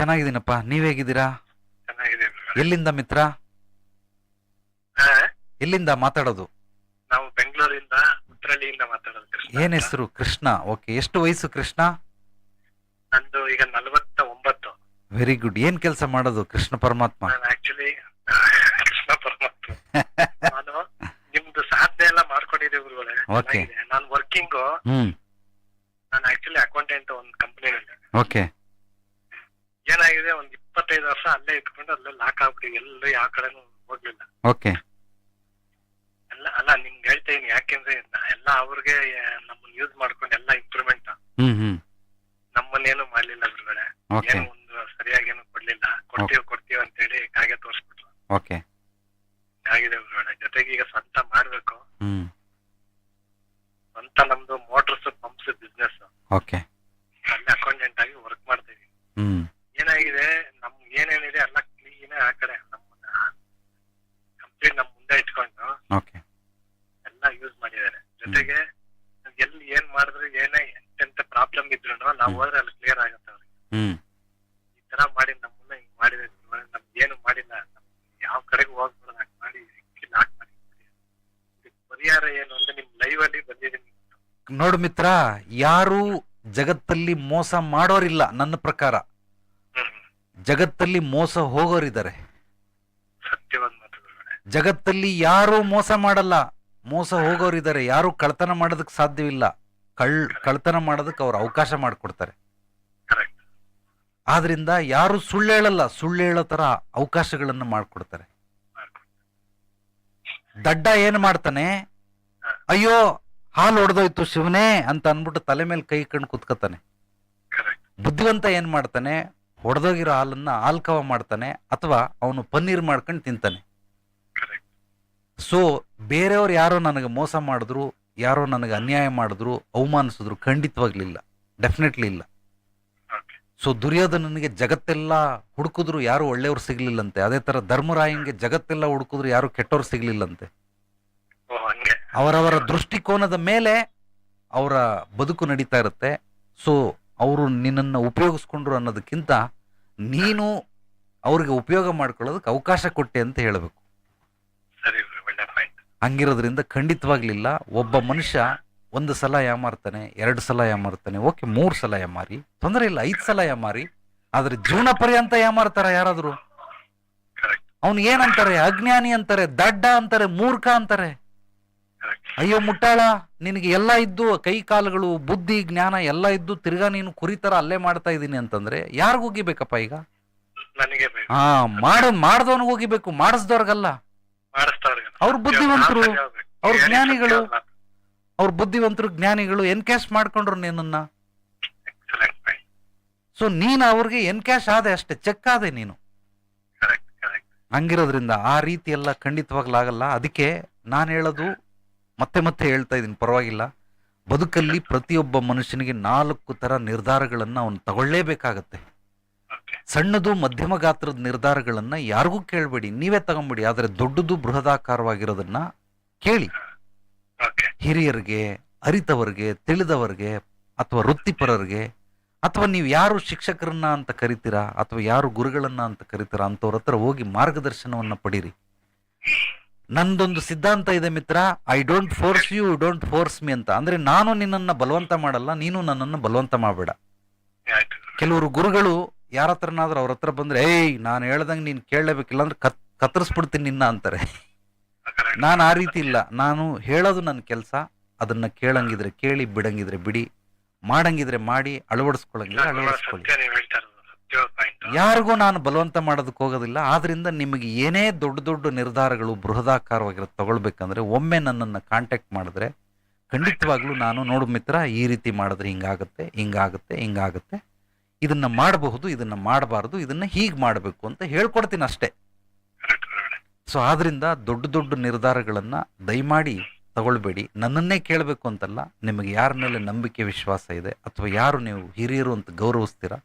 ಚೆನ್ನಾಗಿದ್ದೀನಪ್ಪ. ನೀವ್ ಹೇಗಿದ್ದೀರಾ? ಚೆನ್ನಾಗಿದೆ ಎಲ್ಲಿಂದ ಮಿತ್ರ? ಎಲ್ಲಿಂದ ಮಾತಾಡೋದು? ನಾವು ಬೆಂಗಳೂರಿಂದ ಉತ್ತರಳ್ಳಿಯಿಂದ ಮಾತಾಡೋದು ಕೃಷ್ಣ ಏನ್. ಹೆಸರು? ಕೃಷ್ಣ. ಓಕೆ ಎಷ್ಟು ವಯಸ್ಸು ಕೃಷ್ಣ? ನಂದು ಈಗ ನಲವತ್ತ ಒಂಬತ್ತು ವೆರಿ ಗುಡ್ ಏನ್ ಕೆಲಸ ಮಾಡೋದು ಕೃಷ್ಣ ಪರಮಾತ್ಮ? ನಾನು ಆಕ್ಚುಲಿ ಕೃಷ್ಣ ಪರಮಾತ್ಮ. ನಾನು ನಿಮ್ದು ಸಾಧನೆ ಎಲ್ಲ ಮಾಡ್ಕೊಂಡಿದ್ದೀವಿ ಗುರುಗಳೇ. Okay. ಚೆನ್ನಾಗಿದೆ. ನಾನು ವರ್ಕಿಂಗ್ ಹ್ಮ್. ನಾನು ಆಕ್ಚುಲಿ ಅಕೌಂಟೆಂಟ್ ಒಂದು ಕಂಪ್ನಿ ಓಕೆ ಏನಾಗಿದೆ? ಒಂದ್ ಇಪ್ಪತ್ತೈದು ವರ್ಷ ಅಲ್ಲೇ ಇಟ್ಕೊಂಡು ಅಲ್ಲೇ ಲಾಕ್ ಆಗ್ಬಿಟ್ಟಿ ಎಲ್ಲೂ ಯಾವ ಕಡೆನೂ ಹೋಗ್ಲಿಲ್ಲ. ಓಕೆ ಎಲ್ಲ ಅಲ್ಲ ನಿಮ್ಗೆ ಹೇಳ್ತಾ ಇದೀನಿ. ಯಾಕೆಂದ್ರೆ ಎಲ್ಲಾ ಎಲ್ಲ ಅವ್ರಿಗೆ ನಮ್ಮನ್ನ ಯೂಸ್ ಮಾಡ್ಕೊಂಡು ಎಲ್ಲ ಇಂಪ್ರೂವ್ಮೆಂಟ್ ಹ್ಮ್ ಹ್ಮ್. ನಮ್ಮನ್ನೇನು ಮಾಡ್ಲಿಲ್ಲ ಗುರುಗಳೇ. ಓಕೆ ಏನು ಒಂದು ಸರಿಯಾಗಿ ಏನು ಕೊಡ್ಲಿಲ್ಲ ಕೊಡ್ತೀವಿ ಕೊಡ್ತೀವಿ ಅಂತ ಹೇಳಿ ಕಾಗೆ ತೋರಿಸ್ಬಿಟ್ರು ಓಕೆ ಆಗಿದೆ ಗುರುಗಳೇ ಜೊತೆಗೆ ಈಗ ಸ್ವಂತ ಮಾಡ್ಬೇಕು ಹ್ಮ್ ಸ್ವಂತ ನಮ್ದು ಮೋಟರ್ಸ್ ಪಂಪ್ಸ್ ಬಿಸ್ನೆಸ್ ಓಕೆ ಅಲ್ಲಿ ಅಕೌಂಟೆಂಟ್ ಆಗಿ ವರ್ಕ್ ಮಾಡ್ತಾ ಇದೀವಿ ಹ್ಮ್ ಏನಾಗಿದೆ ನಮ್ ಏನೇನಿದೆ ಎಲ್ಲ ಕ್ಲೀನ್ ಆ ಕಡೆ ನಮ್ಮನ್ನ ಕಂಪ್ಲೀಟ್ ನಮ್ ಮುಂದೆ ಇಟ್ಕೊಂಡು ಓಕೆ ಎಲ್ಲ ಯೂಸ್ ಮಾಡಿದ್ದಾರೆ ಜೊತೆಗೆ ಎಲ್ಲಿ ಏನ್ ಮಾಡಿದ್ರು ಏನೇ ಎಂತೆಂತ ಪ್ರಾಬ್ಲಮ್ ಇದ್ರು ನಾವು ಹೋದ್ರೆ ಅಲ್ಲಿ ಕ್ಲಿಯರ್ ಆಗುತ್ತೆ ಅವ್ರಿಗೆ ಹ್ಮ್ ಈ ತರ ಮಾಡಿ ನಮ್ಮನ್ನ ಹಿಂಗ್ ಮಾಡಿದ್ರೆ ನಮ್ಗೆ ಏನು ಮಾಡಿಲ್ಲ ನಮ್ ಯಾವ ಕಡೆಗೂ ಹೋಗ್ಬಾರ್ದು ಹಾಗೆ ಮಾಡಿ ಲಾಕ್ ಮಾಡಿ ಇದಕ್ ಪರಿಹಾರ ಏನು ಅಂತ ನಿಮ್ ಲೈವ್ ಅಲ್ಲಿ ಬಂದಿದ್ದೀನಿ. ನೋಡು ಮಿತ್ರ ಯಾರು ಜಗತ್ತಲ್ಲಿ ಮೋಸ ಮಾಡೋರಿಲ್ಲ ನನ್ನ ಪ್ರಕಾರ. ಜಗತ್ತಲ್ಲಿ ಮೋಸ ಹೋಗೋರಿದ್ದಾರೆ. ಜಗತ್ತಲ್ಲಿ ಯಾರು ಮೋಸ ಮಾಡಲ್ಲ. ಮೋಸ ಹೋಗೋರಿದ್ದಾರೆ. ಯಾರು ಕಳ್ತನ ಮಾಡೋದಕ್ಕೆ ಸಾಧ್ಯವಿಲ್ಲ. ಕಳ್ ಕಳ್ತನ ಮಾಡೋದಕ್ಕೆ ಅವ್ರು ಅವಕಾಶ ಮಾಡಿಕೊಡ್ತಾರೆ. ಆದ್ರಿಂದ ಯಾರು ಸುಳ್ಳು ಹೇಳಲ್ಲ. ಸುಳ್ಳು ಹೇಳೋ ತರ ಅವಕಾಶಗಳನ್ನು ಮಾಡ್ಕೊಡ್ತಾರೆ. ದಡ್ಡ ಏನ್ ಮಾಡ್ತಾನೆ? ಅಯ್ಯೋ ಹಾಲು ಹೊಡೆದೋಯ್ತು ಶಿವನೇ ಅಂತ ಅನ್ಬಿಟ್ಟು ತಲೆ ಮೇಲೆ ಕೈ ಕಂಡು ಕುತ್ಕೋತಾನೆ ಬುದ್ಧಿವಂತ ಏನ್ ಮಾಡ್ತಾನೆ? ಹೊಡೆದೋಗಿರೋ ಹಾಲನ್ನ ಆಲ್ಕವ ಮಾಡ್ತಾನೆ ಅಥವಾ ಅವನು ಪನ್ನೀರ್ ಮಾಡ್ಕೊಂಡು ತಿಂತಾನೆ. ಸೊ ಬೇರೆಯವ್ರು ಯಾರೋ ನನಗೆ ಮೋಸ ಮಾಡಿದ್ರು ಯಾರೋ ನನಗೆ ಅನ್ಯಾಯ ಮಾಡಿದ್ರು ಅವಮಾನಿಸಿದ್ರು ಖಂಡಿತವಾಗ್ಲಿಲ್ಲ ಡೆಫಿನೆಟ್ಲಿ ಇಲ್ಲ. ಸೊ ದುರ್ಯೋಧನನಿಗೆ ಜಗತ್ತೆಲ್ಲ ಹುಡುಕಿದ್ರು ಯಾರು ಒಳ್ಳೆಯವ್ರು ಸಿಗ್ಲಿಲ್ಲಂತೆ. ಅದೇ ತರ ಧರ್ಮರಾಯಂಗೆ ಜಗತ್ತೆಲ್ಲ ಹುಡುಕಿದ್ರು ಯಾರು ಕೆಟ್ಟವ್ರು ಸಿಗ್ಲಿಲ್ಲಂತೆ. ಅವರವರ ದೃಷ್ಟಿಕೋನದ ಮೇಲೆ ಅವರ ಬದುಕು ನಡೀತಾ ಇರುತ್ತೆ. ಸೊ ಅವರು ನಿನ್ನನ್ನು ಉಪಯೋಗಿಸ್ಕೊಂಡ್ರು ಅನ್ನೋದಕ್ಕಿಂತ ನೀನು ಅವ್ರಿಗೆ ಉಪಯೋಗ ಮಾಡ್ಕೊಳ್ಳೋದಕ್ಕೆ ಅವಕಾಶ ಕೊಟ್ಟೆ ಅಂತ ಹೇಳಬೇಕು. ಹಂಗಿರೋದ್ರಿಂದ ಖಂಡಿತವಾಗ್ಲಿಲ್ಲ. ಒಬ್ಬ ಮನುಷ್ಯ ಒಂದು ಸಲ ಯಾಮಾರ್ತಾನೆ ಎರಡು ಸಲ ಯಾಮಾರ್ತಾನೆ ಓಕೆ ಮೂರು ಸಲ ಯಾಮಾರಿ ತೊಂದರೆ ಇಲ್ಲ ಐದು ಸಲ ಯಾಮಾರಿ ಆದ್ರೆ ಜೀವನ ಪರ್ಯಂತ ಯಾಮಾರ್ತಾರ ಯಾರಾದ್ರು? ಅವನು ಏನಂತಾರೆ ಅಜ್ಞಾನಿ ಅಂತಾರೆ ದಡ್ಡ ಅಂತಾರೆ ಮೂರ್ಖ ಅಂತಾರೆ. ಅಯ್ಯೋ ಮುಟ್ಟಾಳ ನಿನಗೆ ಎಲ್ಲ ಇದ್ದು ಕೈ ಕಾಲುಗಳು ಬುದ್ಧಿ ಜ್ಞಾನ ಎಲ್ಲ ಇದ್ದು ತಿರ್ಗಾ ನೀನು ಕುರಿತರ ಅಲ್ಲೇ ಮಾಡ್ತಾ ಇದ್ದೀನಿ ಅಂತಂದ್ರೆ ಯಾರಿಗೂ ಹೋಗಿಬೇಕಪ್ಪ ಈಗ? ಹಾ ಮಾಡ ಮಾಡ್ದವನಿಗೆ ಹೋಗಿಬೇಕು ಮಾಡಿಸ್ದವ್ರಿಗಲ್ಲ. ಅವ್ರು ಬುದ್ಧಿವಂತರು, ಅವ್ರ ಜ್ಞಾನಿಗಳು. ಅವ್ರ ಬುದ್ಧಿವಂತರು ಜ್ಞಾನಿಗಳು ಎನ್ಕ್ಯಾಶ್ ಮಾಡ್ಕೊಂಡ್ರು ನಿನ್ನ ಸೊ ನೀನು ಅವ್ರಿಗೆ ಎನ್ಕ್ಯಾಶ್ ಆದೆ ಅಷ್ಟೇ ಚೆಕ್ ಆದೆ ನೀನು. ಹಂಗಿರೋದ್ರಿಂದ ಆ ರೀತಿ ಎಲ್ಲ ಖಂಡಿತವಾಗ್ಲಾಗಲ್ಲ. ಅದಕ್ಕೆ ನಾನು ಹೇಳೋದು ಮತ್ತೆ ಮತ್ತೆ ಹೇಳ್ತಾ ಇದ್ದೀನಿ ಪರವಾಗಿಲ್ಲ. ಬದುಕಲ್ಲಿ ಪ್ರತಿಯೊಬ್ಬ ಮನುಷ್ಯನಿಗೆ ನಾಲ್ಕು ತರ ನಿರ್ಧಾರಗಳನ್ನ ಅವನು ತಗೊಳ್ಳೇಬೇಕಾಗತ್ತೆ. ಸಣ್ಣದು ಮಧ್ಯಮ ಗಾತ್ರದ ನಿರ್ಧಾರಗಳನ್ನ ಯಾರಿಗೂ ಕೇಳಬೇಡಿ. ನೀವೇ ತಗೊಂಬಿಡಿ ಆದರೆ ದೊಡ್ಡದು ಬೃಹದಾಕಾರವಾಗಿರೋದನ್ನ ಕೇಳಿ. ಹಿರಿಯರಿಗೆ ಅರಿತವರಿಗೆ ತಿಳಿದವರಿಗೆ ಅಥವಾ ವೃತ್ತಿಪರರಿಗೆ ಅಥವಾ ನೀವು ಯಾರು ಶಿಕ್ಷಕರನ್ನ ಅಂತ ಕರಿತೀರಾ ಅಥವಾ ಯಾರು ಗುರುಗಳನ್ನ ಅಂತ ಕರಿತೀರಾ ಅಂತವ್ರ ಹತ್ರ ಹೋಗಿ ಮಾರ್ಗದರ್ಶನವನ್ನ ಪಡೀರಿ. ನಂದೊಂದು ಸಿದ್ಧಾಂತ ಇದೆ ಮಿತ್ರ I don't force you don't force me ಅಂತ. ಅಂದ್ರೆ ನಾನು ನಿನ್ನನ್ನ ಬಲವಂತ ಮಾಡಲ್ಲ ನೀನು ನನ್ನನ್ನು ಬಲವಂತ ಮಾಡಬೇಡ. ಕೆಲವರು ಗುರುಗಳು ಯಾರ ಹತ್ರನಾದ್ರೂ ಅವ್ರ ಹತ್ರ ಬಂದ್ರೆ ಏಯ್ ನಾನು ಹೇಳ್ದಂಗೆ ನೀನು ಕೇಳಲೇಬೇಕಿಲ್ಲ ಅಂದ್ರೆ ಕತ್ ಕತ್ತರಿಸ್ಬಿಡ್ತೀನಿ ನಿನ್ನ ಅಂತಾರೆ. ನಾನು ಆ ರೀತಿ ಇಲ್ಲ. ನಾನು ಹೇಳೋದು ನನ್ನ ಕೆಲಸ. ಅದನ್ನ ಕೇಳಂಗಿದ್ರೆ ಕೇಳಿ ಬಿಡಂಗಿದ್ರೆ ಬಿಡಿ. ಮಾಡಂಗಿದ್ರೆ ಮಾಡಿ ಅಳವಡಿಸ್ಕೊಳಂಗಿದ್ರೆ ಅಳವಡಿಸ್ಕೊಳ್ಳಿ. ಯಾರಿಗೂ ನಾನು ಬಲವಂತ ಮಾಡೋದಕ್ಕೆ ಹೋಗೋದಿಲ್ಲ. ಆದ್ರಿಂದ ನಿಮಗೆ ಏನೇ ದೊಡ್ಡ ದೊಡ್ಡ ನಿರ್ಧಾರಗಳು ಬೃಹದಾಕಾರವಾಗಿರ ತಗೊಳ್ಬೇಕಂದ್ರೆ ಒಮ್ಮೆ ನನ್ನನ್ನು ಕಾಂಟ್ಯಾಕ್ಟ್ ಮಾಡಿದ್ರೆ ಖಂಡಿತವಾಗ್ಲೂ ನಾನು ನೋಡು ಮಿತ್ರ ಈ ರೀತಿ ಮಾಡಿದ್ರೆ ಹಿಂಗಾಗುತ್ತೆ ಹಿಂಗಾಗುತ್ತೆ ಹಿಂಗಾಗುತ್ತೆ. ಇದನ್ನ ಮಾಡಬಹುದು ಇದನ್ನ ಮಾಡಬಾರದು ಇದನ್ನ ಹೀಗೆ ಮಾಡಬೇಕು ಅಂತ ಹೇಳ್ಕೊಡ್ತೀನಿ ಅಷ್ಟೇ. ಸೊ ಆದ್ರಿಂದ ದೊಡ್ಡ ದೊಡ್ಡ ನಿರ್ಧಾರಗಳನ್ನ ದಯಮಾಡಿ ತಗೊಳ್ಬೇಡಿ. ನನ್ನನ್ನೇ ಕೇಳಬೇಕು ಅಂತಲ್ಲ ನಿಮಗೆ ಯಾರ ಮೇಲೆ ನಂಬಿಕೆ ವಿಶ್ವಾಸ ಇದೆ ಅಥವಾ ಯಾರು ನೀವು ಹಿರಿಯರು ಅಂತ ಗೌರವಿಸ್ತೀರಾ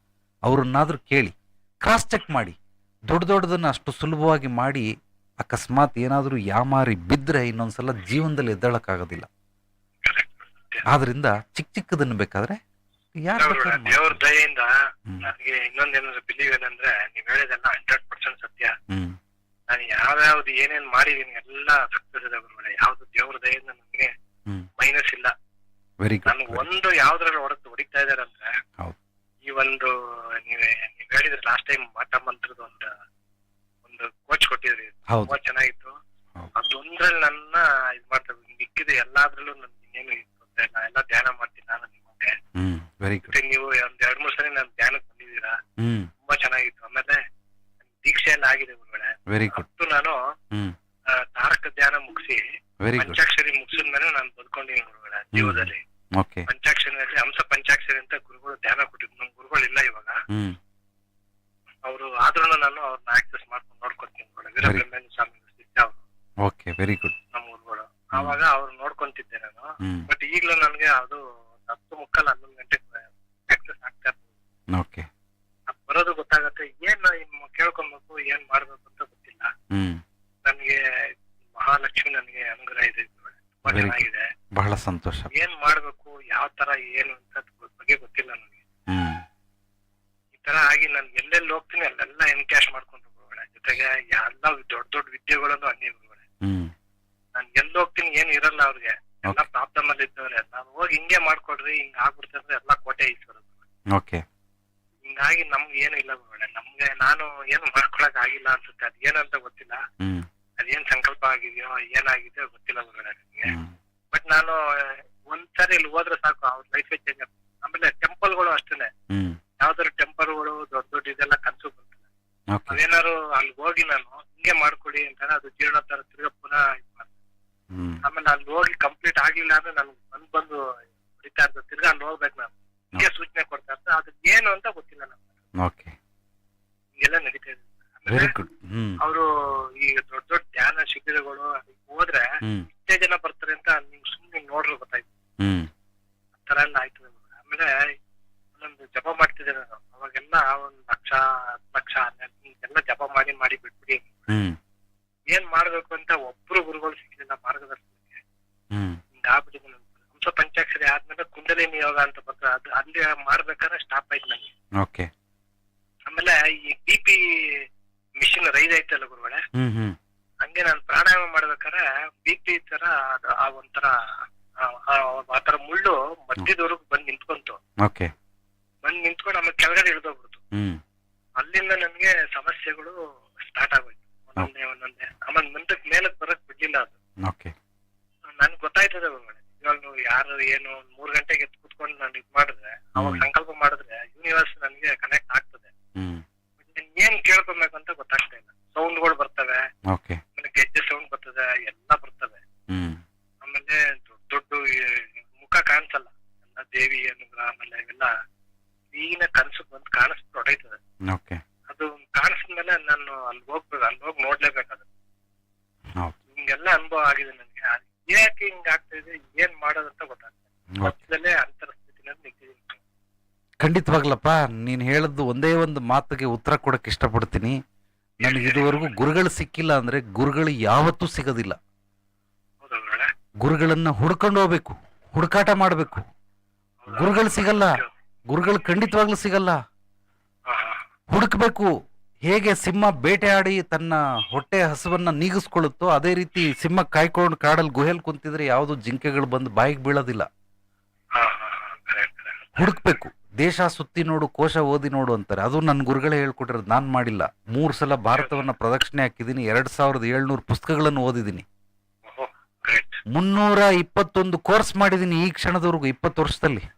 ಅವ್ರನ್ನಾದರೂ ಕೇಳಿ ಕ್ರಾಸ್ ಚೆಕ್ ಮಾಡಿ. ದೊಡ್ಡ ದೊಡ್ಡದನ್ನ ಅಷ್ಟು ಸುಲಭವಾಗಿ ಮಾಡಿ ಅಕಸ್ಮಾತ್ ಏನಾದರೂ ಯಾಮಾರಿ ಬಿದ್ದರೆ ಇನ್ನೊಂದ್ಸಲ ಜೀವನದಲ್ಲಿ ಎದ್ದೇಳಕ್ಕಾಗೋದಿಲ್ಲ. ಆದ್ರಿಂದ ಚಿಕ್ಕ ಚಿಕ್ಕದನ್ನು ಬೇಕಾದ್ರೆ ಯಾರು ದೇವ್ರ. ದಯೆಯಿಂದ ನನಗೆ ಇನ್ನೊಂದೇನಾದ್ರು ಬಿಲೀವ್ ಏನಂದ್ರೆ ನೀವ್ ಹೇಳಿದೆಲ್ಲ ಹಂಡ್ರೆಡ್ ಪರ್ಸೆಂಟ್ ಸತ್ಯ. ಹ್ಮ್. ನಾನು ಯಾವ್ಯಾವ್ದು ಏನೇನ್ ಮಾಡಿದೀನಿ ಎಲ್ಲ ಸಕ್ಸಸ್ ಇದೆ ಗುರುಗಳೇ ಯಾವ್ದು ದೇವ್ರ ದಯಿಂದ ನನಗೆ ಮೈನಸ್ ಇಲ್ಲ. ವೆರಿ ನನ್ಗೆ ಒಂದು ಯಾವ್ದ್ರಲ್ಲಿ ಹೊಡೆದು ಹೊಡಿತಾ ಇದಾರೆ ಅಂದ್ರೆ. ಈ ಒಂದು ನೀವೇ ನೀವ್ ಹೇಳಿದ್ರೆ ಲಾಸ್ಟ್ ಟೈಮ್ ಮಾಟ ಮಂತ್ರದ ಒಂದು ಒಂದು ಕೋಚ್ ಕೊಟ್ಟಿದ್ರಿ. ತುಂಬಾ ಚೆನ್ನಾಗಿತ್ತು. ಅದೊಂದ್ರಲ್ಲಿ ನನ್ನ ಇದ್ ಮಾಡ್ತಾ ಮಿಕ್ಕಿದ ಎಲ್ಲಾದ್ರಲ್ಲೂ ನನ್ಗೆ ಇನ್ನೇನು ತೊಂದ್ರೆ ಇಲ್ಲ. ಎಲ್ಲ ಧ್ಯಾನ ಮಾಡ್ತೀನಿ ನಾನು ನಿಮಗೆ ನೀವು ಒಂದ್ ಎರಡ್ ಮೂರ್ ಸರಿ ನನ್ ಧ್ಯಾನಕ್ಕೆ ಬಂದಿದ್ದೀರಾ? ತುಂಬಾ ಚೆನ್ನಾಗಿತ್ತು. ಆಮೇಲೆ ದೀಕ್ಷೆ ಎಲ್ಲ ಆಗಿದೆ ವೆರಿ ಗುಡ್ ನಾನು ತಾರಕ ಧ್ಯಾನ ಮುಗಿಸಿ ವೆರಿ ಪಂಚಾಕ್ಷರಿ ಮುಗಿಸಿದ ಮೇಲೆ ನಾನು ಬದುಕೊಂಡಿನಿ ಗುರುಗಳ ಜೀವನದಲ್ಲಿ. ಓಕೆ ಪಂಚಾಕ್ಷರಿನಲ್ಲಿ ಹಂಸ ಪಂಚಾಕ್ಷರಿ ಅಂತ ಗುರುಗಳು ಧ್ಯಾನ ಕೊಟ್ಟಿದ್ರು ನಮ್ ಗುರುಗಳು ಇಲ್ಲ ಇವಾಗ. ಅವರು ಆದ್ರೂ ನಾನು ಅವ್ರನ್ನ ಆಕ್ಸೆಸ್ ಮಾಡ್ಕೊಂಡು ನೋಡ್ಕೊತೀನಿ ಗುರುಗಳ. ವೀರಬ್ರಹ್ಮೇಂದ್ರ ಸ್ವಾಮಿ ಅವರು. ಓಕೆ ವೆರಿ ಗುಡ್ ನಮ್ಮ ಗುರುಗಳು ಆವಾಗ ಅವ್ರು ನೋಡ್ಕೊಂತಿದ್ದೆ ನಾನು ಹ್ಮ್ ಬಟ್ ಈಗ್ಲೂ ನನಗೆ ಅದು ಹತ್ತು ಮುಕ್ಕಲ್ ಹನ್ನೊಂದು ಗಂಟೆಗೆ ಆಕ್ಸೆಸ್ ಆಗ್ತಾ ಇರ್ತದೆ ಓಕೆ ಅದ್ ಬರೋದು ಗೊತ್ತಾಗತ್ತೆ ಏನ್ ಇನ್ನು ಕೇಳ್ಕೊಬೇಕು ಏನ್ ಮಾಡ್ಬೇಕು ಅಂತ ಗೊತ್ತಿಲ್ಲ ಹ್ಮ್ ನನಗೆ ಮಹಾಲಕ್ಷ್ಮಿ ನನಗೆ ಅನುಗ್ರಹ ಇದೆ ಗುರುಗಳೇ. ತುಂಬಾ Very good. ಚೆನ್ನಾಗಿದೆ ಬಹಳ ಸಂತೋಷ ಏನ್ ಮಾಡ್ಬೇಕು ಯಾವ ತರ ಏನು ಅಂತ ಅದ್ ಬಗ್ಗೆ ಗೊತ್ತಿಲ್ಲ ನನಗೆ ಹ್ಮ್ ಆಗಿ ನಾನು ಎಲ್ಲೆಲ್ಲಿ ಹೋಗ್ತೀನಿ ಅಲ್ಲೆಲ್ಲ ಎನ್ಕ್ಯಾಶ್ ಮಾಡ್ಕೊಂಡು ಹೋಗೋಣ. ಜೊತೆಗೆ ಎಲ್ಲ ದೊಡ್ಡ ದೊಡ್ಡ ವಿದ್ಯೆಗಳನ್ನು ಹಂಗೆ ಹೋಗೋಣ ನಾನು ಎಲ್ಲಿ ಹೋಗ್ತೀನಿ ಏನ್ ಇರಲ್ಲ ಅವ್ರಿಗೆ. ಎಲ್ಲ ಪ್ರಾಬ್ಲಮ್ ಅಲ್ಲಿ ಇದ್ದವ್ರೆ ನಾನು ಹೋಗಿ ಹಿಂಗೆ ಮಾಡ್ಕೊಡ್ರಿ ಹಿಂಗ್ ಆಗ್ಬಿಡ್ತಂದ್ರೆ ಅಂದ್ರೆ ಎಲ್ಲ ಕೋಟೆ ಈಶ್ವರ ಓಕೆ ಹಿಂಗಾಗಿ ನಮ್ಗೆ ಏನು ಇಲ್ಲ ಗುರುಗಳೇ. ನಮ್ಗೆ ನಾನು ಏನು ಮಾಡ್ಕೊಳಕ್ ಆಗಿಲ್ಲ ಅನ್ಸುತ್ತೆ. ಅದ್ ಏನಂತ ಗೊತ್ತಿಲ್ಲ. ಅದೇನ್ ಸಂಕಲ್ಪ ಆಗಿದೆಯೋ ಏನಾಗಿದೆಯೋ ಗೊತ್ತಿಲ್ಲ ಗುರುಗಳೇ ನನಗೆ ಬಟ್ ನಾನು ಒಂದ್ಸರಿ ಇಲ್ಲಿ ಹೋದ್ರೆ ಸಾಕು. ಅವ್ರ ಲೈಫ್ ಚೇಂಜ್ ಆಮೇಲೆ ಟೆಂಪಲ್ಗಳು ಅಷ್ಟೇನೆ. ಯಾವ್ದಾದ್ರು ಟೆಂಪಲ್ಗಳು ದೊಡ್ಡ ದೊಡ್ಡ ಇದೆಲ್ಲ ಕನ್ಸು ಬರ್ತದೆ ಅದೇನಾರು ಅಲ್ಲಿ ಹೋಗಿ ನಾನು ಹಿಂಗೆ ಮಾಡ್ಕೊಡಿ ಅಂತ ಅದು ಜೀರ್ಣೋದ್ಧಾರ ತಿರ್ಗಾ ಪುನಃ ಇದ್ ಮಾಡ್ತೀನಿ. ಹ್ಮ್. ಆಮೇಲೆ ಅಲ್ಲಿ ಹೋಗಿ ಕಂಪ್ಲೀಟ್ ಆಗ್ಲಿಲ್ಲ ಅಂದ್ರೆ ನನ್ಗೆ ಬಂದ್ ಬಂದು ಹೊಡಿತಾ ಇರ್ತದೆ ತಿರ್ಗಾ ಅಲ್ಲಿ ಹೋಗ್ಬೇಕು ನಾನು. ಹಿಂಗೆ ಸೂಚನೆ ಕೊಡ್ತಾ ಇರ್ತಾರೆ ಅದಕ್ಕೆ ಏನು ಅಂತ ಗೊತ್ತಿಲ್ಲ ನಮ್ಗೆ ಹಿಂಗೆಲ್ಲ ನಡೀತಾ ಇದೆ. ಅವರು ಈ ದೊಡ್ಡ ದೊಡ್ಡ ಧ್ಯಾನ ಶಿಬಿರಗಳು ಹೋದ್ರೆ ಇಷ್ಟೇ ಜನ ಬರ್ತಾರೆ ಅಂತ ನೀವು ಸುಮ್ನೆ ನೋಡ್ರಿ ಗೊತ್ತಾಯ್ತು. ಆತರ ಆ ತರ ಎಲ್ಲ ಆಯ್ತದೆ ಆಮೇಲೆ ಜಪ ಮಾಡ್ತಿದ್ದೆ ನಾನು. ಅವಾಗೆಲ್ಲ ಒಂದ್ ಲಕ್ಷ ಹತ್ತು ಲಕ್ಷ ಹನ್ನೆರಡು ಹಿಂಗೆಲ್ಲ ಜಪ ಮಾಡಿ ಮಾಡಿ ಬಿಟ್ಬಿಡಿ. ಏನ್ ಮಾಡ್ಬೇಕು ಅಂತ ಒಬ್ರು ಗುರುಗಳು ಸಿಕ್ಕಿಲ್ಲ ಮಾರ್ಗದರ್ಶನಕ್ಕೆ. ಹ್ಮ್. ಹಿಂಗ ಆಗ್ಬಿಟ್ಟಿದೆ ನನ್ಗೆ ಹಂಸ ಪಂಚಾಕ್ಷರಿ ಆದ್ಮೇಲೆ ಕುಂಡಲಿನಿ ಯೋಗ ಅಂತ ಬರ್ತದೆ ಅದು ಅಲ್ಲಿ ಮಾಡ್ಬೇಕಾದ್ರೆ ಸ್ಟಾಪ್ ಆಯ್ತು ನಂಗೆ. ಓಕೆ. ಆಮೇಲೆ ಈ ಬಿ ಪಿ ಮಿಷಿನ್ ರೈಸ್ ಐತಲ್ಲ ಗುರುಗಳೇ? ಹಂಗೆ ನಾನು ಪ್ರಾಣಾಯಾಮ ಮಾಡ್ಬೇಕಾದ್ರೆ ಬಿ ಪಿ ತರ ಅದು ಆ ಒಂಥರ ಮುಳ್ಳು ಮಧ್ಯದವರೆಗೂ ಬಂದು ನಿಂತ್ಕೊಂತು. ಓಕೆ. ಬಂದ್ ನಿಂತ್ಕೊಂಡು ಆಮೇಲೆ ಕೆಳಗಡೆ ಇಳ್ದೋಗ್ಬಿಡ್ತು ಅಲ್ಲಿಂದ ನನ್ಗೆ ಸಮಸ್ಯೆಗಳು ಸ್ಟಾರ್ಟ್ ಆಗೋಯ್ತು. ಒಂದೊಂದೇ ಒಂದೊಂದೇ. ಆಮೇಲೆ ಮುಂದಕ್ಕೆ ಮೇಲಕ್ಕೆ ಬರಕ್ ಬಿಡ್ಲಿಲ್ಲ ಅದು. ನನ್ಗೆ ಗೊತ್ತಾಯ್ತದೆ ಇವಾಗ ಯಾರು ಏನು ಒಂದ್ ಮೂರ್ ಗಂಟೆಗೆ ಎದ್ದು ಕುತ್ಕೊಂಡು ನಾನು ಇದ್ ಮಾಡಿದ್ರೆ ಅವಾಗ ಸಂಕಲ್ಪ ಮಾಡಿದ್ರೆ ಯೂನಿವರ್ಸ್ ನನ್ಗೆ ಕನೆಕ್ಟ್ ಆಗ್ತದೆ. ಏನ್ ಕೇಳ್ಕೊಬೇಕು ಅಂತ ಗೊತ್ತಾಗ್ತಾ ಇಲ್ಲ. ಸೌಂಡ್ಗಳು ಬರ್ತವೆ. ಗೆಜ್ಜೆ ಸೌಂಡ್ ಬರ್ತದೆ ಎಲ್ಲ ಬರ್ತವೆ. ಆಮೇಲೆ ದೊಡ್ಡ ದೊಡ್ಡ ಮುಖ ಕಾಣಿಸಲ್ಲ. ಎಲ್ಲ ದೇವಿ ಅನುಗ್ರಹ ಆಮೇಲೆ ಇವೆಲ್ಲ ಈಗಿನ ಕನಸು ಬಂದು ಕಾಣಿಸ್ ತೊಡೈತದೆ ಓಕೆ ಅದು ಕಾಣಿಸಿದ್ಮೇಲೆ ನಾನು ಅಲ್ಲಿ ಹೋಗ್ಬೇಕು ಅಲ್ಲಿ ಹೋಗಿ ನೋಡ್ಲೇಬೇಕಾದ್ರೆ ಹೌದು. ಹಿಂಗೆಲ್ಲ ಅನುಭವ ಆಗಿದೆ ನನಗೆ. ಯಾಕೆ ಹಿಂಗ್ ಆಗ್ತಾ ಇದೆ ಏನ್ ಮಾಡೋದಂತ ಗೊತ್ತಾಗ್ತದೆ ಓಕೆ ಮಧ್ಯದಲ್ಲೇ ಅಂತರ ಸ್ಥಿತಿನಲ್ಲಿ ನಿಂತಿದ್ದೀನಿ. ಖಂಡಿತವಾಗ್ಲಪ್ಪ ನೀನು ಹೇಳಿದ್ದು ಒಂದೇ ಒಂದು ಮಾತಿಗೆ ಉತ್ತರ ಕೊಡಕ್ ಇಷ್ಟಪಡ್ತೀನಿ. ನನಗೆ ಇದುವರೆಗೂ ಗುರುಗಳು ಸಿಕ್ಕಿಲ್ಲ ಅಂದ್ರೆ ಗುರುಗಳು ಯಾವತ್ತೂ ಸಿಗೋದಿಲ್ಲ? ಗುರುಗಳನ್ನ ಹುಡ್ಕೊಂಡು ಹೋಗ್ಬೇಕು ಹುಡುಕಾಟ ಮಾಡಬೇಕು. ಗುರುಗಳು ಸಿಗಲ್ಲ. ಗುರುಗಳು ಖಂಡಿತವಾಗ್ಲೂ ಸಿಗಲ್ಲ. ಹುಡುಕ್ಬೇಕು. ಹೇಗೆ ಸಿಂಹ ಬೇಟೆಯಾಡಿ ತನ್ನ ಹೊಟ್ಟೆ ಹಸುವನ್ನ ನೀಗಿಸ್ಕೊಳ್ಳುತ್ತೋ ಅದೇ ರೀತಿ ಸಿಂಹ ಕಾಯ್ಕೊಂಡು ಕಾಡಲ್ಲಿ ಗುಹೆಲ್ ಕುಂತಿದ್ರೆ ಯಾವುದು ಜಿಂಕೆಗಳು ಬಂದು ಬಾಯಿಗೆ ಬೀಳೋದಿಲ್ಲ. ಹುಡುಕ್ಬೇಕು. ದೇಶ ಸುತ್ತಿ ನೋಡು ಕೋಶ ಓದಿ ನೋಡು ಅಂತಾರೆ. ಅದು ನನ್ನ ಗುರುಗಳೇ ಹೇಳ್ಕೊಟ್ಟಿರೋದು ನಾನು ಮಾಡಿಲ್ಲ. ಮೂರ್ ಸಲ ಭಾರತವನ್ನ ಪ್ರದಕ್ಷಿಣೆ ಹಾಕಿದ್ದೀನಿ ಎರಡ್ ಸಾವಿರದ ಏಳ್ನೂರು ಪುಸ್ತಕಗಳನ್ನು ಓದಿದ್ದೀನಿ. ಮುನ್ನೂರ ಇಪ್ಪತ್ತೊಂದು ಕೋರ್ಸ್ ಮಾಡಿದ್ದೀನಿ ಈ ಕ್ಷಣದವರೆಗೂ ಇಪ್ಪತ್ತು ವರ್ಷದಲ್ಲಿ.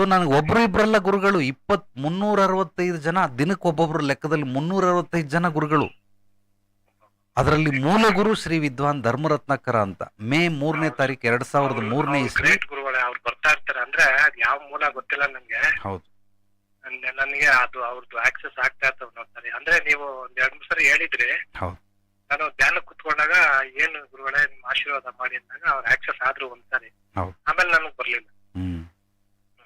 ಸೊ ನನಗೆ ಒಬ್ರು ಇಬ್ಬರೆಲ್ಲ ಗುರುಗಳು ಇಪ್ಪತ್ ಮುನ್ನೂರ ಅರವತ್ತೈದು ಜನ ದಿನಕ್ಕೆ ಒಬ್ಬೊಬ್ರು ಲೆಕ್ಕದಲ್ಲಿ ಮುನ್ನೂರ ಅರವತ್ತೈದು ಜನ ಗುರುಗಳು. ಅದರಲ್ಲಿ ಮೂಲ ಗುರು ಶ್ರೀ ವಿದ್ವಾನ್ ಧರ್ಮರತ್ನಕರ ಅಂತ. ಮೇ ಮೂರನೇ ತಾರೀಕು ಎರಡ್ ಸಾವಿರದ ಮೂರನೇ ಇಸ್ವಿ. ಗುರುಗಳೇ ಅವ್ರು ಬರ್ತಾ ಇರ್ತಾರೆ ಅಂದ್ರೆ ಅದ್ ಯಾವ ಮೂಲ ಗೊತ್ತಿಲ್ಲ ನಂಗೆ ಹೌದು. ನನ್ಗೆ ನನಗೆ ಅದು ಅವ್ರದ್ದು ಆಕ್ಸೆಸ್ ಆಗ್ತಾ ಇರ್ತವೆ ನೋಡ್ತಾರೆ. ಅಂದ್ರೆ ನೀವು ಒಂದ್ ಎರಡ್ ಮೂರ್ ಸರಿ ಹೇಳಿದ್ರಿ ಹೌದು. ನಾನು ಧ್ಯಾನ ಕುತ್ಕೊಂಡಾಗ ಏನು ಗುರುಗಳೇ ನಿಮ್ ಆಶೀರ್ವಾದ ಮಾಡಿ ಅಂದಾಗ ಅವ್ರ ಆಕ್ಸೆಸ್ ಆದ್ರು ಒಂದ್ಸರಿ ಹೌದು. ಆಮೇಲೆ ನನಗ್ ಬರ್ಲಿಲ್ಲ. ಹ್ಮ್ ಹ್ಮ್, ಎಲ್ಲಿ ಗುರುಗಳೇ ಈಗ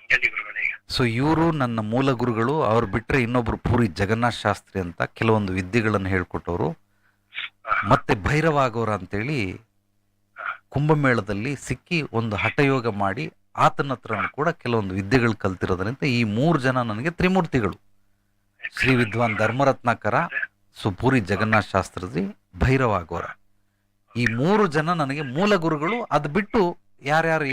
ಸೊ ಇವರು ನನ್ನ ಮೂಲ ಗುರುಗಳು ಅವ್ರು ಬಿಟ್ಟರೆ ಇನ್ನೊಬ್ರು ಪೂರಿ ಜಗನ್ನಾಥ ಶಾಸ್ತ್ರಿ ಅಂತ ಕೆಲವೊಂದು ವಿದ್ಯೆಗಳನ್ನು ಹೇಳ್ಕೊಟ್ಟವರು. ಮತ್ತೆ ಭೈರವ ಆಗೋರ ಅಂತೇಳಿ ಕುಂಭಮೇಳದಲ್ಲಿ ಸಿಕ್ಕಿ ಒಂದು ಹಠಯೋಗ ಮಾಡಿ ಆತನ ಹತ್ರ ಕೂಡ ಕೆಲವೊಂದು ವಿದ್ಯೆಗಳು ಕಲ್ತಿರೋದ್ರಿಂದ ಈ ಮೂರು ಜನ ನನಗೆ ತ್ರಿಮೂರ್ತಿಗಳು. ಶ್ರೀ ವಿದ್ವಾನ್ ಧರ್ಮರತ್ನಾಕರ ಸುಪೂರಿ ಜಗನ್ನಾಥ ಶಾಸ್ತ್ರಿ ಭೈರವ ಘೋರ ಈ ಮೂರು ಜನ ನನಗೆ ಮೂಲ ಗುರುಗಳು ಅದು ಬಿಟ್ಟು ಯಾರ್ಯಾರು.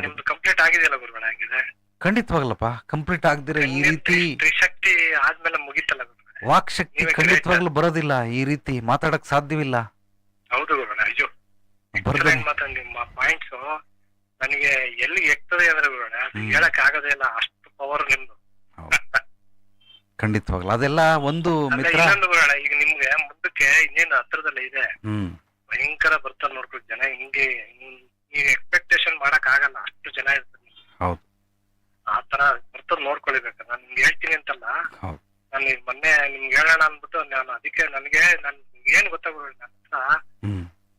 ನಿಮ್ದು ಕಂಪ್ಲೀಟ್ ಆಗಿದೆಯಲ್ಲ ಗುರುಗಳೇ ಆಗಿದೆ ಖಂಡಿತವಾಗ್ಲಪ್ಪ. ಕಂಪ್ಲೀಟ್ ಆಗದಿರ ಈ ರೀತಿ ತ್ರಿಶಕ್ತಿ ಆದ್ಮೇಲೆ ಮುಗಿತಲ್ಲ ವಾಕ್ ಶಕ್ತಿ ಖಂಡಿತವಾಗ್ಲೂ ಬರೋದಿಲ್ಲ ಈ ರೀತಿ. ಮಾತಾಡಕ್ ಸಾಧ್ಯವಿಲ್ಲ. ಹೌದು ಗುರುಗಳ ಅಯ್ಯೋ. ಬರ್ದೇನೆ Excellent ಮಾತು ನಿಮ್ಮ ಪಾಯಿಂಟ್ಸ್ ನನಗೆ ಎಲ್ಲಿ ಎಕ್ತದೆ ಅಂದ್ರೆ ಗುರುಗಳ. ಹೇಳಕ್ ಆಗೋದೇ ಇಲ್ಲ. ಅಷ್ಟು ಪವರ್ ನಿಮ್ದು. ಖಂಡಿತವಾಗ್ಲ. ಅದೆಲ್ಲ ಒಂದು ಮಿತ್ರ. ಈಗ ನಿಮ್ಗೆ ಮುಂದಕ್ಕೆ ಇನ್ನೇನು ಹತ್ರದಲ್ಲೇ ಇದೆ. ಭಯಂಕರ ಬರ್ತಾರೆ ನೋಡ್ಕೊಳ್ ಜನ. ಹಿಂಗ್- ನೀವು ಎಕ್ಸ್ಪೆಕ್ಟೇಷನ್ ಮಾಡಕ್ ಆಗಲ್ಲ ಅಷ್ಟು ಜನ ಇರ್ತಾರೆ. ಹೌದು. ಆ ತರ ಬರ್ತದ್ ನೋಡ್ಕೊಳ್ಬೇಕು. ನಾನು ನಿಮ್ಗೆ ಹೇಳ್ತೀನಿ ಅಂತಲ್ಲ. ಹೌದು. ನಾನು ಮೊನ್ನೆ ನಿಮ್ಗೆ ಹೇಳೋಣ ಅನ್ಬಿಟ್ಟು ನಾನು ಅದಕ್ಕೆ ನನಗೆ ನನ್ ಏನ್ ಗೊತ್ತಾಗ ನನ್ ಹತ್ರ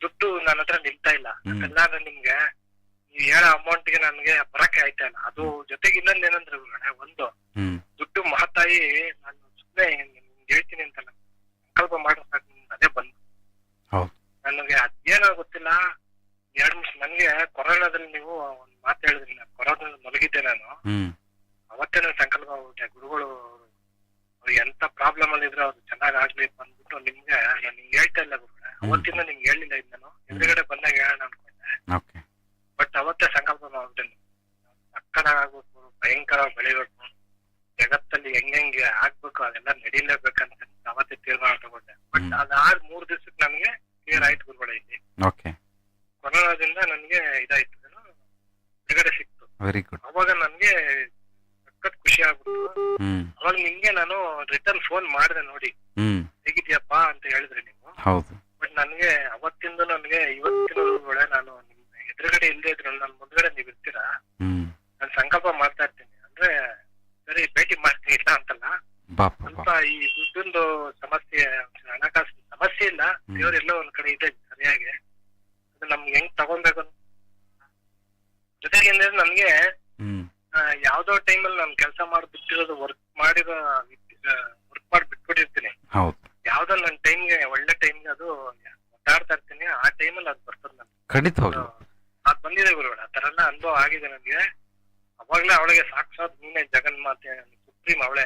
ದುಡ್ಡು ನನ್ನ ಹತ್ರ ನಿಲ್ತಾ ಇಲ್ಲ. ಅದೆಲ್ಲ ನಾನು ನಿಮ್ಗೆ ನೀವು ಹೇಳೋ ಅಮೌಂಟ್ಗೆ ನನ್ಗೆ ಬರಕ್ಕೆ ಆಯ್ತಾ ಇಲ್ಲ. ಅದು ಜೊತೆಗೆ ಇನ್ನೊಂದ್ ಏನಂದ್ರೆ ಗುರುಗಳೇ, ಒಂದು ದುಡ್ಡು ಮಹತ್ತಾಯಿ ನಾನು ಸುಮ್ಮನೆ ನಿಮ್ಗೆ ಹೇಳ್ತೀನಿ ಅಂತಲ್ಲ ಸಂಕಲ್ಪ ಮಾಡೋ ಸಾಕು ನಿಮ್ಗೆ ಅದೇ ಬಂದು ಹೌದು ನನಗೆ ಅದೇನೋ ಗೊತ್ತಿಲ್ಲ ಎರಡ್ ನಿಮಿಷ ನನಗೆ ಕೊರೋನಾದಲ್ಲಿ ನೀವು ಒಂದ್ ಮಾತು ಹೇಳಿದ್ರಿ ನಾನು ಕೊರೋನಾದಲ್ಲಿ ಮಲಗಿದ್ದೆ ನಾನು. ಅವತ್ತೇ ನಾನು ಸಂಕಲ್ಪ ಆಗ್ಬಿಟ್ಟೆ. ಗುರುಗಳು ಅವ್ರು ಎಂತ ಪ್ರಾಬ್ಲಮ್ ಅಲ್ಲಿ ಇದ್ರೆ ಅವ್ರು ಚೆನ್ನಾಗ್ ಆಗ್ಲಿ ಅಂತ ಅಂದ್ಬಿಟ್ಟು ನಿಮ್ಗೆ ನಾನು ನಿಮ್ಗೆ ಹೇಳ್ತಾ ಇಲ್ಲ ಗುರುಗಳೇ. ಅವತ್ತಿಂದ ನಿಮ್ಗೆ ಹೇಳಿಲ್ಲ ಇದ್ ನಾನು ಎದುರುಗಡೆ ಬಂದಾಗ ಹೇಳೋಣ ಅನ್ಕೊಂಡೆ ಓಕೆ ಬಟ್ ಅವತ್ತೇ ಸಂಕಲ್ಪ ಮಾಡ್ಬಿಟ್ಟೆ ಸಕ್ಕದಾಗ್ಬೇಕು ಭಯಂಕರ ಬೆಳಿಬೇಕು ಜಗತ್ತಲ್ಲಿ ಹೆಂಗೆ ಆಗ್ಬೇಕು ಅದೆಲ್ಲ ನಡೀಲೇಬೇಕಂತ ಅವತ್ತೇ ತೀರ್ಮಾನ ತಗೊಂಡೆ ಬಟ್ ಹ್ಮ್. ಅದಾದ್ ಮೂರ್ ದಿವಸಕ್ಕೆ ನಮ್ಗೆ ಕ್ಲಿಯರ್ ಆಯ್ತು ಗುರುಗಳೇ ಇಲ್ಲಿ ಓಕೆ ಕೊರೋನಾದಿಂದ ನನಗೆ ಇದಾಯ್ತು ಏನು, ಬಿಡುಗಡೆ ಸಿಕ್ತು ವೆರಿ ಗುಡ್ ಅವಾಗ ನನ್ಗೆ ಸಖತ್ ಖುಷಿ ಆಗ್ಬಿಟ್ಟು ಅವಾಗ ನಿಮ್ಗೆ ನಾನು ರಿಟರ್ನ್ ಫೋನ್ ಮಾಡಿದೆ ನೋಡಿ. ಹೇಗಿದ್ಯಪ್ಪ ಅಂತ ಹೇಳಿದ್ರಿ ನೀವು. ಬಟ್ ನನ್ಗೆ ಅವತ್ತಿಂದ ನನಗೆ ಇವತ್ತಿನ ನಾನು ನಿಮ್ ಎದುರುಗಡೆ ಇಲ್ಲದೆ ಇದ್ರು ನನ್ನ ಮುಂದ್ಗಡೆ ನೀವ್ ಇರ್ತೀರಾ? ನಾನು ಸಂಕಲ್ಪ ಮಾಡ್ತಾ ಇರ್ತೀನಿ. ಅಂದ್ರೆ ಸರಿ ಭೇಟಿ ಮಾಡ್ತೀನಿ ಇಲ್ಲ ಅಂತಲ್ಲ. ಅಂತ ಈ ದುಡ್ಡೊಂದು ಸಮಸ್ಯೆ ಹಣಕಾಸು ಸಮಸ್ಯೆ ಇಲ್ಲ. ಹ್ಮ್. ಒಂದ್ ಕಡೆ ಇದೆ ಸರಿಯಾಗಿ. ಅದು ನಮ್ಗೆ ಹೆಂಗ್ ತಗೊಬೇಕು ಅಂತ ಜೊತೆಗೆ ನನ್ಗೆ ಯಾವ್ದೋ ಟೈಮಲ್ಲಿ ನಾನು ಕೆಲಸ ಮಾಡಿ ಬಿಟ್ಟಿರೋದು ವರ್ಕ್ ಮಾಡಿರೋ ವರ್ಕ್ ಮಾಡಿ ಬಿಟ್ಬಿಟ್ಟಿರ್ತೀನಿ ಹೌದು. ಯಾವ್ದೋ ನನ್ನ ಟೈಮ್ಗೆ ಒಳ್ಳೆ ಟೈಮ್ಗೆ ಅದು ಒಟ್ಟಾಡ್ತಾ ಇರ್ತೀನಿ. ಆ ಟೈಮಲ್ಲಿ ಅದು ಬರ್ತದೆ ನಾನು ಖಂಡಿತವಾಗ್ಲು ಅದು ಬಂದಿದೆ ಗುರುಗಳು ಆ ತರ ಎಲ್ಲ ಅನುಭವ ಆಗಿದೆ ನನಗೆ ಅವಾಗಲೇ ಅವಳಿಗೆ ಸಾಕ್ಷಾತ್ ನೀನೆ ಜಗನ್ಮಾತೆ ಸುಪ್ರೀಂ ಅವಳೆ.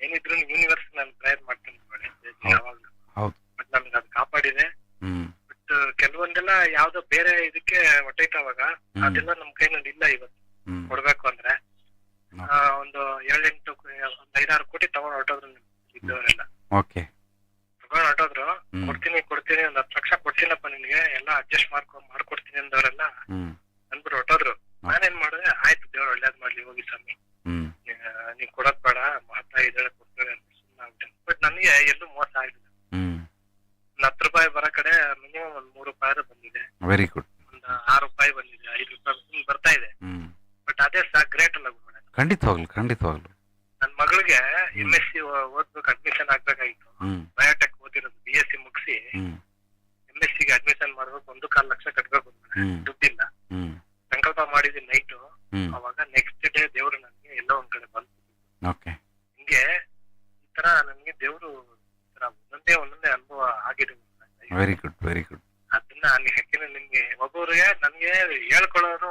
ಏನಿದ್ರು ಯೂನಿವರ್ಸ್ ನಾನು ಪ್ರೇಯರ್ ಮಾಡ್ತೀನಿ. ಯಾವಾಗ್ಲೂ. ಬಟ್ ನನ್ಗೆ ಅದು ಕಾಪಾಡಿದೆ. ಬಟ್ ಕೆಲವೊಂದೆಲ್ಲ ಯಾವ್ದೋ ಬೇರೆ ಇದಕ್ಕೆ ಹೊಟ್ಟೈತವಾಗ ಅವಾಗ. ಅದೆಲ್ಲ ನಮ್ ಕೈನಲ್ಲಿ ಇಲ್ಲ ಇವತ್ತು. ಕೊಡ್ಬೇಕು ಅಂದ್ರೆ ಒಂದು ಏಳೆಂಟು ಒಂದ್ ಐದಾರು ಕೋಟಿ ತಗೊಂಡ್ ಹೊರಟೋದ್ರು ಇದ್ದವರೆಲ್ಲ ಓಕೆ. ತಗೊಂಡ್ ಹೊರಟೋದ್ರು ಕೊಡ್ತೀನಿ ಕೊಡ್ತೀನಿ ಒಂದ್ ಹತ್ತು ಲಕ್ಷ ಕೊಡ್ತೀನಪ್ಪ ನಿನ್ಗೆ ಎಲ್ಲ ಅಡ್ಜಸ್ಟ್ ಮಾಡ್ಕೊ ಮಾಡ್ಕೊಡ್ತೀನಿ ಅಂದವರೆಲ್ಲ ಅಂದ್ಬಿಟ್ಟು ಹೊರಟೋದ್ರು. ನಾನೇನ್ ಮಾಡಿದೆ ಆಯ್ತು ದೇವ್ರ ಒಳ್ಳೇದ್ ಮಾಡ್ಲಿ ಹೋಗಿ ಸ್ವಾಮಿ. ನೀವ್ ಕೊಡೋದ್ ಬೇಡ ಮಹತ್ವ ಇದ್ರೆ ಕೊಡ್ತೇವೆ ಅಂತ ಸುಮ್ಮನೆ ಆಗ್ಬಿಟ್ಟೆ. ಬಟ್ ನನಗೆ ಎಲ್ಲೂ ಮೋಸ ಆಗಿಲ್ಲ. ಹ್ಮ್. ಒಂದ್ ಹತ್ತು ರೂಪಾಯಿ ಬರೋ ಕಡೆ ಮಿನಿಮಮ್ ಒಂದ್ ಮೂರು ರೂಪಾಯಿ ಬಂದಿದೆ. ವೆರಿ ಗುಡ್ ಒಂದ್ ಆರು ರೂಪಾಯಿ ಬಂದಿದೆ ಐದು ರೂಪಾಯಿ ಸುಮ್ನೆ ಬರ್ತಾ ಇದೆ ಹ್ಮ್ ಬಟ್ ಅದೇ ಸಾಕ್ ಗ್ರೇಟ್ ಅಲ್ಲ ಗುರುಗಳೇ ಖಂಡಿತವಾಗ್ಲು ಖಂಡಿತವಾಗ್ಲು. ನನ್ ಮಗಳಿಗೆ ಎಂ ಎಸ್ ಸಿ ಓದ್ಬೇಕು ಅಡ್ಮಿಷನ್ ಆಗ್ಬೇಕಾಗಿತ್ತು ಹ್ಮ್ ಬಯೋಟೆಕ್ ಓದಿರೋದು ಬಿ ಎಸ್ ಸಿ ಮುಗಿಸಿ ಹ್ಮ್ ಎಂ ಎಸ್ ಸಿಗೆ ಅಡ್ಮಿಷನ್ ಮಾಡ್ಬೇಕು ಒಂದು ಕಾಲ್ ಲಕ್ಷ ಕಟ್ಬೇಕು ಅಂದ್ಬಿಟ್ಟೆ. ಹ್ಮ್ ದುಡ್ಡಿಲ್ಲ ಹ್ಮ್ ಸಂಕಲ್ಪ ಮಾಡಿದ್ದೀನಿ ನೈಟು ಹ್ಮ್ ಅವಾಗ ನೆಕ್ಸ್ಟ್ ಡೇ ದೇವ್ರು ನನಗೆ ಎಲ್ಲೋ ಒಂದ್ ಕಡೆ ಬಂತು ಓಕೆ ಹಿಂಗೆ ಈ ತರ ನನಗೆ ದೇವ್ರು ಈ ತರ ಒಂದೊಂದೇ ಒಂದೊಂದೇ ಅನುಭವ ಆಗಿದೆ ವೆರಿ ಗುಡ್ ವೆರಿ ಗುಡ್ ಅದನ್ನ ನೀವು ಯಾಕೆಂದ್ರೆ ನಿಮ್ಗೆ ಒಬ್ಬೊಬ್ರಿಗೆ ನನ್ಗೆ ಹೇಳ್ಕೊಳ್ಳೋದು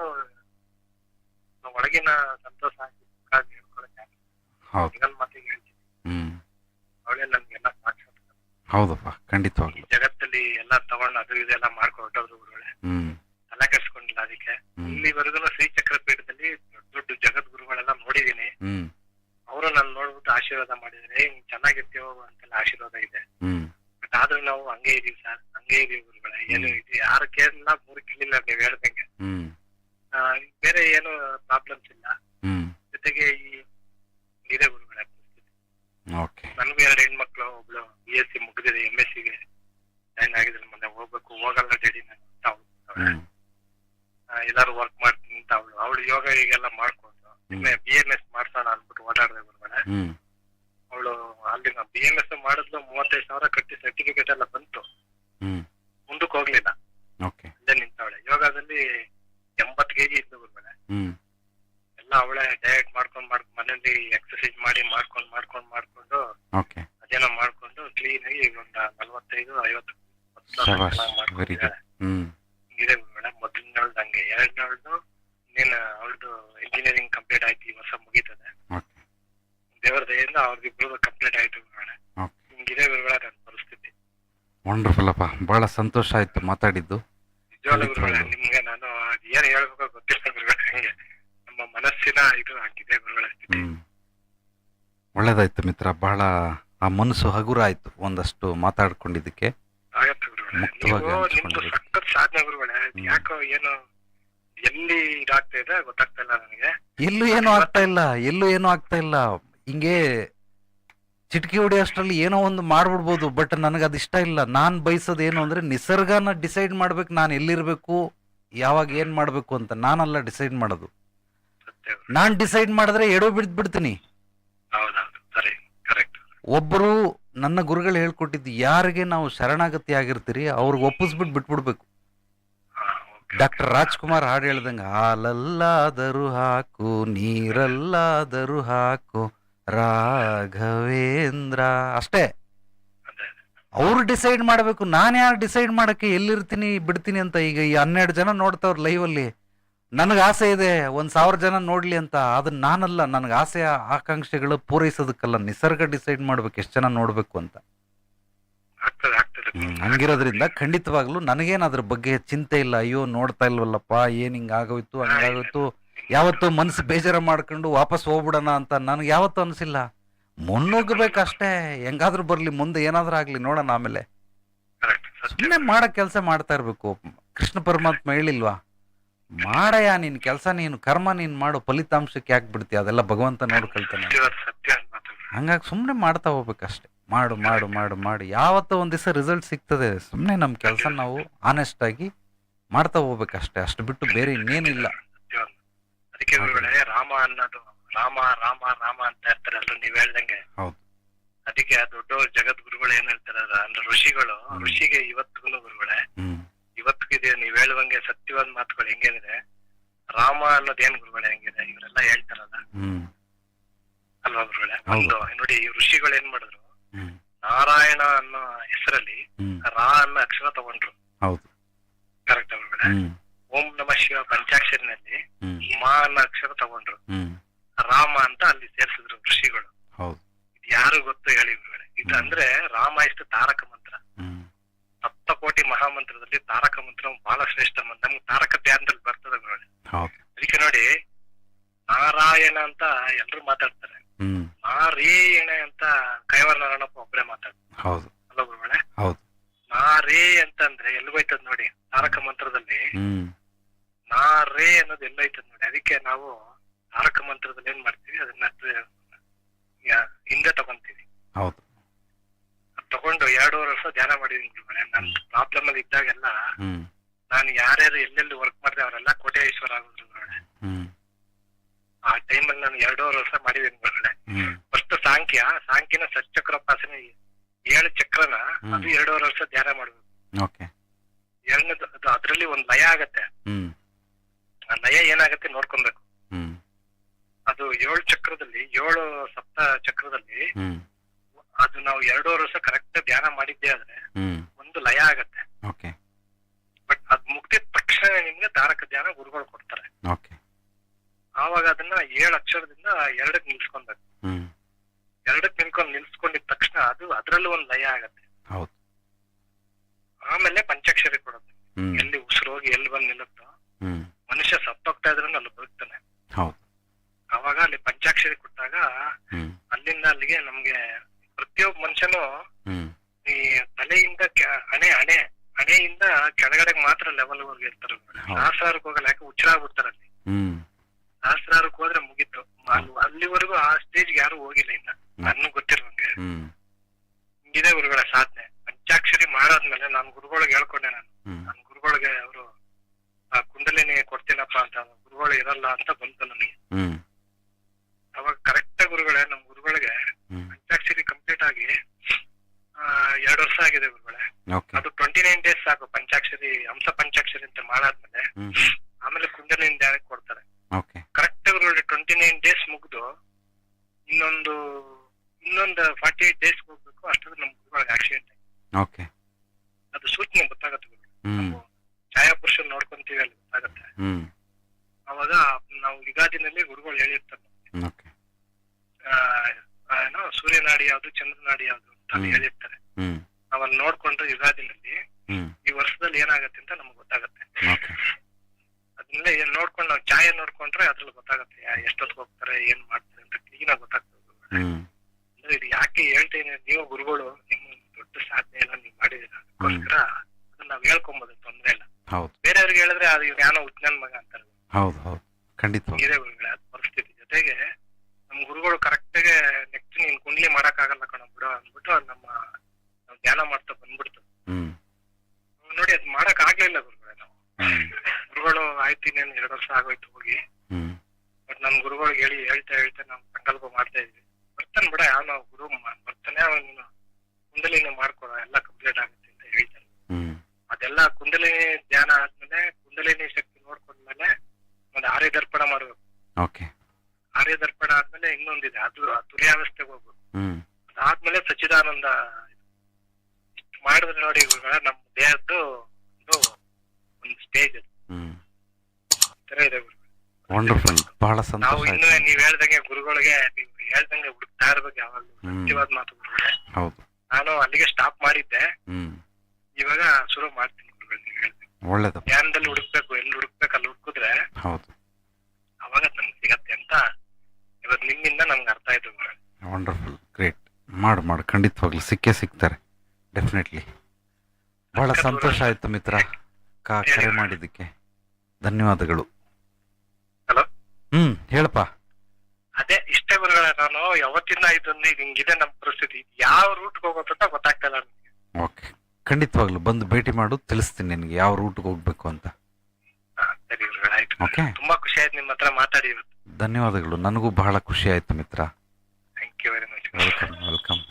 ಒಳಗಿನ ಸಂತೋಷ ಆಗಿ ಸುಖ ಆಗಿ ಹೇಳ್ಕೊಳಕ್ಕೆ ಆಗಲ್ಲ. ಹೌದು ಇನ್ನೊಂದ್ ಮಾತಿಗೆ ಹೇಳ್ತೀನಿ ಹ್ಮ್ ಅವಳೇ ನನ್ಗೆಲ್ಲ ಸಾಕ್ಷಾತ್ ಹೌದಪ್ಪ ಖಂಡಿತವಾಗ್ಲು. ಜಗತ್ತಲ್ಲಿ ಎಲ್ಲ ತಗೊಂಡು ಅದು ಇದೆಲ್ಲ ಮಾಡ್ಕೊಂಡು ಹೊರಟೋದ್ರು ಗುರುಗಳೇ. ತಲೆ ಕಟ್ಸ್ಕೊಂಡಿಲ್ಲ ಅದಕ್ಕೆ. ಇಲ್ಲಿವರೆಗೂ ಶ್ರೀಚಕ್ರ ಪೀಠದಲ್ಲಿ ದೊಡ್ಡ ದೊಡ್ಡ ಜಗದ್ಗುರುಗಳೆಲ್ಲ ನೋಡಿದೀನಿ ಹ್ಮ್. ಅವರು ನಾನು ನೋಡ್ಬಿಟ್ಟು ಆಶೀರ್ವಾದ ಮಾಡಿದ್ರೆ ಹಿಂಗ್ ಚೆನ್ನಾಗಿರ್ತೀವೋ ಅಂತೆಲ್ಲ ಆಶೀರ್ವಾದ ಇದೆ. ಹ್ಮ್. ಬಟ್ ಆದ್ರೂ ನಾವು ಹಂಗೆ ಇದೀವಿ ಸರ್ ಹಂಗೆ ಇದೀವಿ ಗುರುಗಳೇ. ಏನು ಇದು ಯಾರು ಕೇಳಿಲ್ಲ ಮೂರು ಕೇಳಿಲ್ಲ ನೀವ್ ಹೇಳ್ದಂಗೆ. ಬೇರೆ ಏನು ಪ್ರಾಬ್ಲಮ್ಸ್ ಇಲ್ಲ ಹ್ಮ್ ಜೊತೆಗೆ ಈ ಇದೆ ಗುರುಗಳೇ ಪರಿಸ್ಥಿತಿ ಓಕೆ ನನ್ಗೂ ಎರಡು ಹೆಣ್ಮಕ್ಳು ಒಬ್ಳು ಬಿ ಎಸ್ ಸಿ ಮುಗಿದಿದೆ ಎಂ ಎಸ್ ಸಿಗೆ ಜಾಯ್ನ್ ಆಗಿದ್ರೆ ಮೊನ್ನೆ ಹೋಗ್ಬೇಕು ಹೋಗಲ್ಲ ಡೆಡಿ ನಾನು ಅಂತ ಅವ್ಳು ಹ್ಮ್ ಆ, ಎಲ್ಲಾರು ವರ್ಕ್ ಮಾಡ್ತೀನಿ ಅಂತ ಅವಳು ಅವಳು ಯೋಗ ಈಗೆಲ್ಲ ಮಾಡ್ಕೊಂಡು ನಿನ್ನೆ ಬಿ ಎಂ ಎಸ್ ಮಾಡ್ಸೋಣ ಅನ್ಬಿಟ್ಟು ಓಡಾಡ್ದೆ ಗುರುಗಳೇ ಹ್ಮ್ ಅವಳು ಅಲ್ಲಿ ಬಿ ಎಂ ಎಸ್ ಮಾಡಿದ್ಲು ಮೂವತ್ತೈದು ಸಾವಿರ ಕಟ್ಟಿ ಸರ್ಟಿಫಿಕೇಟ್ ಎಲ್ಲ ಬಂತು. ಮುಂದಕ್ಕೆ ಹೋಗ್ಲಿಲ್ಲ. ಅಲ್ಲೇ ನಿಂತವಳೆ. ಯೋಗದಲ್ಲಿ ಎಂಬತ್ತು ಕೆಜಿ ಇದ್ದು ಗುರುಗಳೇ. ಹ್ಮ್. ಎಲ್ಲ ಅವಳೆ ಡಯಟ್ ಮಾಡ್ಕೊಂಡ್ ಮಾಡ್ಕೊಂಡು ಮನೆಯಲ್ಲಿ ಎಕ್ಸರ್ಸೈಸ್ ಮಾಡಿ ಮಾಡ್ಕೊಂಡ್ ಮಾಡ್ಕೊಂಡ್ ಮಾಡ್ಕೊಂಡು ಅದೇನೋ ಮಾಡ್ಕೊಂಡು ಕ್ಲೀನ್ ಆಗಿ ಈಗ ಒಂದ್ ನಲ್ವತ್ತೈದು ಐವತ್ತು ಇದೆ ಗುರುಗಳೇ ಮೊದಲಿನವಳ್ದು ಹಂಗೆ. ಎರಡನೇವಳ್ದು ಇನ್ನೇನು ಅವಳದು ಇಂಜಿನಿಯರಿಂಗ್ ಕಂಪ್ಲೀಟ್ ಆಯ್ತು ಈ ವರ್ಷ ಮುಗೀತದೆ. ದೇವರ ದಯೆಯಿಂದ ಅವ್ರಿಗಿಬ್ರು ಕಂಪ್ಲೀಟ್ ಆಯ್ತು ಹಿಂಗಿದೆ ಗುರುಗಳೇ ನನ್ನ ಪರಿಸ್ಥಿತಿ ವಂಡರ್ಫುಲ್ ಅಪ್ಪ. ಬಹಳ ಸಂತೋಷ ಆಯ್ತು ಮಾತಾಡಿದ್ದು. ಗುರುಗಳೇ ನಿಮ್ಗೆ ನಾನು ಏನ್ ಹೇಳ್ಬೇಕೋ ಗೊತ್ತಿಲ್ಲ ಗುರುಗಳೇ ಹಂಗೆ. ನಮ್ಮ ಮನಸ್ಸಿನ ಇದು ಹಾಕಿದೆ ಗುರುಗಳ ಸ್ಥಿತಿ ಒಳ್ಳೇದಾಯ್ತು ಮಿತ್ರ. ಬಹಳ ಆ ಮನಸ್ಸು ಹಗುರ ಆಯ್ತು ಒಂದಷ್ಟು ಮಾತಾಡ್ಕೊಂಡಿದ್ದಕ್ಕೆ. ಸಾಧನೆ ಗುರುಗಳೇ ಯಾಕೋ ಏನು ಎಲ್ಲಿ ಇದಾಗ್ತಾ ಇದೆ ಗೊತ್ತಾಗ್ತಾ ಇಲ್ಲ ನನಗೆ. ಎಲ್ಲೂ ಏನೂ ಆಗ್ತಾ ಇಲ್ಲ. ಎಲ್ಲೂ ಏನೂ ಆಗ್ತಾ ಇಲ್ಲ. ಹಿಂಗೆ ಚಿಟಕಿ ಹೊಡೆಯೋಷ್ಟರಲ್ಲಿ ಏನೋ ಒಂದು ಮಾಡ್ಬಿಡ್ಬೋದು ಬಟ್ ನನಗೆ ಅದು ಇಷ್ಟ ಇಲ್ಲ. ನಾನು ಬಯಸೋದು ಏನು ಅಂದ್ರೆ ನಿಸರ್ಗನ ಡಿಸೈಡ್ ಮಾಡ್ಬೇಕು ನಾನು ಎಲ್ಲಿರಬೇಕು ಯಾವಾಗ ಏನು ಮಾಡಬೇಕು ಅಂತ ನಾನಲ್ಲ ಡಿಸೈಡ್ ಮಾಡೋದು. ನಾನು ಡಿಸೈಡ್ ಮಾಡಿದ್ರೆ ಎಡೋ ಬಿಡ್ದು ಬಿಡ್ತೀನಿ. ಒಬ್ಬರು ನನ್ನ ಗುರುಗಳು ಹೇಳ್ಕೊಟ್ಟಿದ್ದು ಯಾರಿಗೆ ನಾವು ಶರಣಾಗತಿ ಆಗಿರ್ತೀರಿ ಅವ್ರಿಗೆ ಒಪ್ಪಿಸ್ಬಿಟ್ಟು ಬಿಟ್ಬಿಡ್ಬೇಕು. ಡಾಕ್ಟರ್ ರಾಜ್ಕುಮಾರ್ ಹಾಡು ಹೇಳ್ದಂಗೆ ಹಾಲಲ್ಲಾದರೂ ಹಾಕು ನೀರಲ್ಲಾದರೂ ಹಾಕು. ರಾಘವೇಂದ್ರ. ಅಷ್ಟೇ. ಅವ್ರು ಡಿಸೈಡ್ ಮಾಡಬೇಕು. ನಾನು ಯಾರು ಡಿಸೈಡ್ ಮಾಡಕ್ಕೆ ಎಲ್ಲಿರ್ತೀನಿ ಬಿಡ್ತೀನಿ ಅಂತ ಈಗ ಈ ಹನ್ನೆರಡು ಜನ ನೋಡ್ತಾವ್ರ ಲೈವ್ ಅಲ್ಲಿ. ನನಗೆ ಆಸೆ ಇದೆ ಒಂದ್ ಸಾವಿರ ಜನ ನೋಡ್ಲಿ ಅಂತ. ಅದನ್ನ ನಾನಲ್ಲ ನನಗೆ ಆಸೆ ಆಕಾಂಕ್ಷೆಗಳು ಪೂರೈಸೋದಕ್ಕಲ್ಲ. ನಿಸರ್ಗ ಡಿಸೈಡ್ ಮಾಡ್ಬೇಕು ಎಷ್ಟು ಜನ ನೋಡಬೇಕು ಅಂತ. ಹಂಗಿರೋದ್ರಿಂದ ಖಂಡಿತವಾಗ್ಲೂ ನನಗೇನು ಅದ್ರ ಬಗ್ಗೆ ಚಿಂತೆ ಇಲ್ಲ. ಅಯ್ಯೋ ನೋಡ್ತಾ ಇಲ್ವಲ್ಲಪ್ಪ ಏನ್ ಹಿಂಗಾಗೋಯ್ತು ಹಂಗಾಗೋಯ್ತು. ಯಾವತ್ತೂ ಮನ್ಸು ಬೇಜಾರ ಮಾಡ್ಕೊಂಡು ವಾಪಸ್ ಹೋಗ್ಬಿಡೋಣ ಅಂತ ನನಗೆ ಯಾವತ್ತು ಅನ್ಸಿಲ್ಲ. ಮುನ್ನುಗ್ಬೇಕಷ್ಟೇ ಹೆಂಗಾದ್ರೂ ಬರ್ಲಿ ಮುಂದೆ ಏನಾದ್ರೂ ಆಗ್ಲಿ ನೋಡೋಣ ಆಮೇಲೆ. ಸುಮ್ಮನೆ ಮಾಡೋ ಕೆಲಸ ಮಾಡ್ತಾ ಇರ್ಬೇಕು. ಕೃಷ್ಣ ಪರಮಾತ್ಮ ಹೇಳಿಲ್ವಾ? ಮಾಡಯ್ಯ ನೀನ್ ಕೆಲಸ ನೀನು ಕರ್ಮ ನೀನ್ ಮಾಡು ಫಲಿತಾಂಶಕ್ಕೆ ಯಾಕೆ ಬಿಡ್ತೀಯ ಅದೆಲ್ಲ ಭಗವಂತ ನೋಡ್ಕೊಳ್ತಾನೆ. ಹಂಗಾಗಿ ಸುಮ್ಮನೆ ಮಾಡ್ತಾ ಹೋಗ್ಬೇಕಷ್ಟೆ. ಮಾಡು ಮಾಡು ಮಾಡು ಮಾಡು. ಯಾವತ್ತೋ ಒಂದ್ ದಿವಸ ರಿಸಲ್ಟ್ ಸಿಗ್ತದೆ. ಸುಮ್ಮನೆ ನಮ್ಮ ಕೆಲಸ ನಾವು ಆನೆಸ್ಟ್ ಆಗಿ ಮಾಡ್ತಾ ಹೋಗ್ಬೇಕಷ್ಟೇ. ಅಷ್ಟು ಬಿಟ್ಟು ಬೇರೆ ಇನ್ನೇನಿಲ್ಲ. ಅದಕ್ಕೆ ಗುರುಗಳೇ ರಾಮ ಅನ್ನೋದು ರಾಮ ರಾಮ ರಾಮ ಅಂತ ಇರ್ತಾರಲ್ಲ ನೀವ್ ಹೇಳ್ದಂಗೆ. ಅದಕ್ಕೆ ಆ ದೊಡ್ಡ ಜಗದ್ಗುರುಗಳು ಏನ್ ಹೇಳ್ತಾರ ಅಂದ್ರೆ ಋಷಿಗಳು. ಋಷಿಗೆ ಇವತ್ತಿಗೂ ಗುರುಗಳೇ ಇವತ್ತಿಗಿದೆ ನೀವ್ ಹೇಳುವಂಗೆ ಸತ್ಯವಾದ ಮಾತುಗಳು ಹೆಂಗೇನಿದೆ ರಾಮ ಅನ್ನೋದು ಏನ್ ಗುರುಗಳೇ ಹೆಂಗಿದೆ ಇವರೆಲ್ಲ ಹೇಳ್ತಾರಲ್ಲ. ಅಲ್ವಾ ಗುರುಗಳೇ? ಒಂದು ನೋಡಿ ಈ ಋಷಿಗಳು ಏನ್ ಮಾಡಿದ್ರು ನಾರಾಯಣ ಅನ್ನೋ ಹೆಸರಲ್ಲಿ ರಾ ಅನ್ನೋ ಅಕ್ಷರ ತಗೊಂಡ್ರು. ಕರೆಕ್ಟ್ ಗುರುಗಳೇ? ಓಂ ನಮ ಶಿವ ಪಂಚಾಕ್ಷರಿನಲ್ಲಿ ಮಾ ಅನ್ನೋ ಅಕ್ಷರ ತಗೊಂಡ್ರು. ರಾಮ ಅಂತ ಅಲ್ಲಿ ಸೇರ್ಸಿದ್ರು ಋಷಿಗಳು. ಇದು ಯಾರು ಗೊತ್ತು ಹೇಳಿ ಇದು ಅಂದ್ರೆ ರಾಮ ಇಷ್ಟು ತಾರಕ ಮಂತ್ರ. ಸಪ್ತ ಸಪ್ತಕೋಟಿ ಮಹಾಮಂತ್ರದಲ್ಲಿ ತಾರಕ ಮಂತ್ರ ಬಹಳ ಶ್ರೇಷ್ಠ ಮಂತ್ರ. ನಮ್ಗೆ ತಾರಕ ಧ್ಯಾನದಲ್ಲಿ ಬರ್ತದೆ ನೋಡಿ ಅದಕ್ಕೆ ನೋಡಿ ನಾರಾಯಣ ಅಂತ ಎಲ್ರು ಮಾತಾಡ್ತಾರೆ. ನಾರೇಯಣ ಅಂತ ಕೈವರ್ ನಾರಾಯಣಪ್ಪ ಒಬ್ಬರೇ ಮಾತಾಡ್ತಾರೆ ಅಲ್ಲ ಗುರುಗಳೇ? ನಾರೇ ಅಂತಂದ್ರೆ ಎಲ್ಗೋಯ್ತದ ನೋಡಿ ತಾರಕ ಮಂತ್ರದಲ್ಲಿ ಹ್ಮ್ ನಾರೇ ಅನ್ನೋದು ಎಲ್ಲ ಐತದ ನೋಡಿ. ಅದಕ್ಕೆ ನಾವು ತಾರಕ ಮಂತ್ರದಲ್ಲಿ ಏನ್ ಮಾಡ್ತೀವಿ? ಅದನ್ನ ಹಿಂದೆ ತಗೊಂತೀವಿ. ಹೌದು. ತಗೊಂಡು ಎರಡೂವರೆ ವರ್ಷ ಧ್ಯಾನ ಮಾಡಿದೀನಿ ನನ್ ಪ್ರಾಬ್ಲಮ್ ಅಲ್ಲಿ ಇದ್ದಾಗೆಲ್ಲ ನಾನು ಯಾರ್ಯಾರು ಎಲ್ಲೆಲ್ಲಿ ವರ್ಕ್ ಮಾಡಿದೆ ಅವರೆಲ್ಲ ಕೋಟೇಶ್ವರ ಆಗೋದ್ರು ಹ್ಮ್. ಆ ಅಲ್ಲಿ ನಾನು ಎರಡೂವರೆ ವರ್ಷ ಮಾಡಿದೀನಿ ಗುರುಗಳೇ. ಫಸ್ಟ್ ಸಾಂಖ್ಯ ಸಾಂಖ್ಯನ ಸಚ್ಚಕ್ರೋಪಾಸನೆ ಏಳು ಚಕ್ರನ. ಅದು ಎರಡೂವರೆ ವರ್ಷ ಧ್ಯಾನ ಮಾಡಬೇಕು. ಎರಡನೇದು ಅದು ಅದ್ರಲ್ಲಿ ಒಂದ್ ಲಯ ಆಗತ್ತೆ. ಲಯ ಏನಾಗತ್ತೆ ನೋಡ್ಕೊಬೇಕು. ಅದು ಏಳು ಚಕ್ರದಲ್ಲಿ ಏಳು ಸಪ್ತ ಚಕ್ರದಲ್ಲಿ ಅದು ನಾವು ಎರಡೂವರೆ ವರ್ಷ ಕರೆಕ್ಟ್ ಧ್ಯಾನ ಮಾಡಿದ್ದೆ ಆದ್ರೆ ಒಂದು ಲಯ ಆಗತ್ತೆ. ಬಟ್ ಅದ್ ಮುಗ್ದಿದ ತಕ್ಷಣ ನಿಮ್ಗೆ ತಾರಕ ಧ್ಯಾನ ಗುರುಗಳು ಕೊಡ್ತಾರೆ. ಆವಾಗ ಅದನ್ನ ಏಳು ಅಕ್ಷರದಿಂದ ಎರಡಕ್ ನಿಲ್ಸ್ಕೊಬೇಕು. ಎರಡಕ್ಕೆ ಎರಡಕ್ ನಿಲ್ಕೊಂಡ್ ನಿಲ್ಸ್ಕೊಂಡಿದ ತಕ್ಷಣ ಅದು ಅದ್ರಲ್ಲೂ ಒಂದ್ ಲಯ ಆಗತ್ತೆ. ಆಮೇಲೆ ಪಂಚಾಕ್ಷರಿ ಕೊಡುತ್ತೆ. ಎಲ್ಲಿ ಉಸಿರೋಗಿ ಹೋಗಿ ಎಲ್ಲಿ ಬಂದ್ ನಿಲ್ಲುತ್ತೋ ಮನುಷ್ಯ ಸತ್ತೋಗ್ತಾ ಇದ್ರೆ ಅಲ್ಲಿ ಬದುಕ್ತಾನೆ. ಅವಾಗ ಅಲ್ಲಿ ಪಂಚಾಕ್ಷರಿ ಕೊಟ್ಟಾಗ ಅಲ್ಲಿಂದ ಅಲ್ಲಿಗೆ ನಮ್ಗೆ ಪ್ರತಿಯೊಬ್ಬ ಮನುಷ್ಯನು ಈ ತಲೆಯಿಂದ ಹಣೆ ಹಣೆ ಹಣೆಯಿಂದ ಕೆಳಗಡೆ ಮಾತ್ರ ಲೆವೆಲ್ ವರ್ಗ ಇರ್ತಾರೆ. ಸಹಸ್ರಾರಕ್ಕೆ ಹೋಗಲ್ಲ ಯಾಕೆ ಹುಚ್ಚರಾಗ್ಬಿಡ್ತಾರೆ ಅಲ್ಲಿ. ಸಹಸ್ರಾರಕ್ಕೆ ಹೋದ್ರೆ ಮುಗೀತು. ಅಲ್ಲಿವರೆಗೂ ಆ ಸ್ಟೇಜ್ಗೆ ಯಾರು ಹೋಗಿಲ್ಲ ಇನ್ನ. ನನ್ಗೆ ಗೊತ್ತಿರುವಂಗೆ ಹ್ಮ್. ಇದೆ ಗುರುಗಳ ಸಾಧನೆ. ಪಂಚಾಕ್ಷರಿ ಮಾಡಾದ್ಮೇಲೆ ನಾನು ಗುರುಗಳಿಗೆ ಹೇಳ್ಕೊಂಡೆ ನಾನು. ನನ್ನ ನನ್ ಗುರುಗಳಿಗೆ ಅಂತ ಗುರುಗಳು ಇರಲ್ಲ ಅಂತ ಬಂತು ನನಗೆ ಅವಾಗ ಕರೆಕ್ಟ್ ಗುರುಗಳೇ ನಮ್ ಗುರುಗಳಿಗೆ ಪಂಚಾಕ್ಷರಿ ಕಂಪ್ಲೀಟ್ ಆಗಿ ಆ, ಎರಡ್ ವರ್ಷ ಆಗಿದೆ ಗುರುಗಳೇ. ಅದು ಟ್ವೆಂಟಿ ನೈನ್ ಡೇಸ್ ಸಾಕು ಪಂಚಾಕ್ಷರಿ ಹಂಸ ಪಂಚಾಕ್ಷರಿ ಅಂತ ಮಾಡಾದ್ಮೇಲೆ ಆಮೇಲೆ ಕುಂಡಲಿನ ಧ್ಯಾನಕ್ಕೆ ಕೊಡ್ತಾರೆ. ಕರೆಕ್ಟ್ ಗುರುಗಳಿಗೆ ಟ್ವೆಂಟಿ ನೈನ್ ಡೇಸ್ ಮುಗ್ದು ಇನ್ನೊಂದು ಇನ್ನೊಂದು ಫಾರ್ಟಿ ಏಟ್ ಡೇಸ್ ಹೋಗ್ಬೇಕು ಅಷ್ಟೊಂದು ನಮ್ ಗುರುಗಳಿಗೆ ಆಕ್ಸಿಡೆಂಟ್ ಓಕೆ ಅದು ಸೂಚನೆ ಗೊತ್ತಾಗತ್ತೆ ಗುರು ಛಾಯಾಪುರುಷನ್ ನೋಡ್ಕೊಂತೀವಿ ಅಲ್ಲಿ ಗೊತ್ತಾಗತ್ತೆ. ಅವಾಗ ನಾವು ಯುಗಾದಿನಲ್ಲಿ ಗುರುಗಳು ಹೇಳಿರ್ತಾರೆ. ಏನೋ ಸೂರ್ಯನಾಡಿ ಯಾವ್ದು ಚಂದ್ರನಾಡಿ ಯಾವ್ದು ಅಂತ ಹೇಳಿರ್ತಾರೆ. ಅವನ್ ಅವನ್ನ ನೋಡ್ಕೊಂಡ್ರೆ ಯುಗಾದಿನಲ್ಲಿ ಈ ವರ್ಷದಲ್ಲಿ ಏನಾಗತ್ತೆ ಅಂತ ನಮ್ಗೆ ಗೊತ್ತಾಗತ್ತೆ. ಅದನ್ನೆಲ್ಲ ಏನ್ ನೋಡ್ಕೊಂಡು ನಾವು ಛಾಯೆ ನೋಡ್ಕೊಂಡ್ರೆ ಅದ್ರಲ್ಲಿ ಗೊತ್ತಾಗತ್ತೆ ಎಷ್ಟೊತ್ತಿಗೆ ಹೋಗ್ತಾರೆ ಏನ್ ಮಾಡ್ತಾರೆ ಅಂತ ಕ್ಲೀನ್ ಆಗಿ ಗೊತ್ತಾಗ್ತದೆ ಅಂದ್ರೆ ಇದು ಯಾಕೆ ಹೇಳ್ತೇನೆ ನೀವು ಗುರುಗಳು ನಿಮ್ಮ ದೊಡ್ಡ ಸಾಧನೆ ಎಲ್ಲ ನೀವು ಮಾಡಿದೀರ ಅದಕ್ಕೋಸ್ಕರ ಅದನ್ನ ನಾವ್ ಹೇಳ್ಕೊಂಬೋದು ತೊಂದ್ರೆ ಇಲ್ಲ. ಬೇರೆಯವ್ರಿಗೆ ಹೇಳಿದ್ರೆ ಅದು ಇವ್ರು ಯಾನೋ ಉಜ್ಞಾನ ಮಗ ಅಂತಾರೆ ಹೌದು ಹೌದು. ಖಂಡಿತ ಗುರುಗಳೇ ಪರಿಸ್ಥಿತಿ ಜೊತೆಗೆ ನಮ್ಮ ಗುರುಗಳು ಕರೆಕ್ಟಾಗೆ ನೆಕ್ಸ್ಟ್ ನೀನ್ ಕುಂಡ್ಲಿ ಮಾಡಕ್ ಆಗಲ್ಲ ಕಣ ಬಿಡು ಅಂದ್ಬಿಟ್ಟು ಅದ್ ನಮ್ಮ ನಾವ್ ಧ್ಯಾನ ಮಾಡ್ತಾ ಬಂದ್ಬಿಡ್ತು ನೋಡಿ ಅದ್ ಮಾಡಕ್ ಆಗ್ಲಿಲ್ಲ ಗುರುಗಳೇ ನಾವು. ಗುರುಗಳು ಆಯ್ತು ಇನ್ನೇನು ಎರಡು ವರ್ಷ ಆಗೋಯ್ತು ಹೋಗಿ. ಬಟ್ ನಮ್ ಗುರುಗಳಿಗೆ ಹೇಳಿ ಹೇಳ್ತಾ ಹೇಳ್ತಾ ನಮ್ ಸಂಕಲ್ಪ ಮಾಡ್ತಾ ಇದ್ವಿ ಬರ್ತಾನೆ ಬಿಡ ಯಾವ ಗುರು ಮ- ಬರ್ತಾನೆ ಅವ ನೀನು ಕುಂಡಲಿನಿ ಮಾಡ್ಕೊಡ ಎಲ್ಲ ಕಂಪ್ಲೀಟ್ ಆಗುತ್ತೆ ಅಂತ ಹೇಳ್ತಾರೆ ಹ್ಮ್ ಅದೆಲ್ಲ ಕುಂಡಲಿನಿ ಧ್ಯಾನ ಆದ್ಮೇಲೆ ಕುಂಡಲಿನಿ ಶಕ್ತಿ ನೋಡ್ಕೊಂಡ್ಮೇಲೆ ಮತ್ತೆ ಆರ್ಯ ದರ್ಪಣ ಮಾಡ್ಬೇಕು ಓಕೆ ಆರ್ಯ ದರ್ಪಣ ಆದ್ಮೇಲೆ ಇನ್ನೊಂದಿದೆ ಅದು ತುರ್ಯಾವಸ್ಥೆಗೆ ಹೋಗ್ಬೇಕು ಹ್ಮ್ ಅದಾದ್ಮೇಲೆ ಸಚ್ಚಿದಾನಂದ ಇಷ್ಟ್ ಮಾಡಿದ್ರೆ ನೋಡಿ ಇವಾಗ ನಮ್ಮ ದೇಹದ್ದು ಒಂದು ಒಂದು ಸ್ಟೇಜ್ ಹ್ಮ್ ತರ ಇದೆ ಗುರುಗಳೇ. ವಂಡರ್ಫುಲ್ ಬಹಳ ನಾವು ಸಂತೋಷ ಇನ್ನು ಆಯ್ತು. ನೀವ್ ಹೇಳ್ದಂಗೆ ಗುರುಗಳಿಗೆ ನೀವು ಹೇಳ್ದಂಗೆ ಹುಡುಕ್ತಾ ಇರ್ಬೇಕು ಯಾವಾಗ್ಲೂ. ಹ್ಮ್. ಸತ್ಯವಾದ ಮಾತು ಹೌದು. ನಾನು ಅಲ್ಲಿಗೆ ಸ್ಟಾಪ್ ಮಾಡಿದ್ದೆ. ಹ್ಮ್. ಇವಾಗ ಶುರು ಮಾಡ್ತೀನಿ ಗುರುಗಳು ನೀವ್ ಹೇಳ್ದಂಗೆ ಒಳ್ಳೇದಪ್ಪ. ಧ್ಯಾನದಲ್ಲಿ ಹುಡುಕ್ಬೇಕು ಎಲ್ಲಿ ಹುಡುಕ್ಬೇಕು ಅಲ್ಲಿ ಹುಡುಕಿದ್ರೆ ಹೌದು. ಅವಾಗ ನಮ್ಗೆ ಸಿಗತ್ತೆ ಅಂತ ಇವತ್ತು ನಿಮ್ಮಿಂದ ನಮ್ಗೆ ಅರ್ಥ ಆಯ್ತು ಗುರುಗಳೇ. ವಂಡರ್ಫುಲ್ ಗ್ರೇಟ್ ಮಾಡು ಮಾಡು. ಖಂಡಿತವಾಗ್ಲೂ ಸಿಕ್ಕೇ ಸಿಗ್ತಾರೆ. ಡೆಫಿನೆಟ್ಲಿ ಬಹಳ ಸಂತೋಷ ಆಯ್ತು ಮಿತ್ರ. ಕಾ ಕರೆ ಮಾಡಿದ್ದಕ್ಕೆ. ಧನ್ಯವಾದಗಳು. ಹ್ಮ್. ಹೇಳಪ್ಪ. ಅದೇ ಇಷ್ಟೇ ಗುರುಗಳ ನಾನು ಯಾವತ್ತಿಂದ ಇದೊಂದು ಇದು ಹಿಂಗಿದೆ ನಮ್ಮ ಪರಿಸ್ಥಿತಿ. ಯಾವ ರೂಟ್ ಹೋಗೋದು ಅಂತ ಗೊತ್ತಾಗ್ತಾ ಇಲ್ಲ ಓಕೆ. ಖಂಡಿತವಾಗ್ಲೂ ಬಂದು ಭೇಟಿ ಮಾಡು ತಿಳಿಸ್ತೀನಿ ನಿನಗೆ ಯಾವ ರೂಟ್ಗೆ ಹೋಗ್ಬೇಕು ಅಂತ. ಹಾ, ಸರಿ ಗುರುಗಳೇ ಆಯ್ತು. ಓಕೆ. ತುಂಬಾ ಖುಷಿ ಆಯ್ತು ನಿಮ್ಮ ಹತ್ರ ಮಾತಾಡಿ ಇವತ್ತು. ಧನ್ಯವಾದಗಳು. ನನಗೂ ಬಹಳ ಖುಷಿ ಆಯ್ತು ಮಿತ್ರ. Thank you very much welcome welcome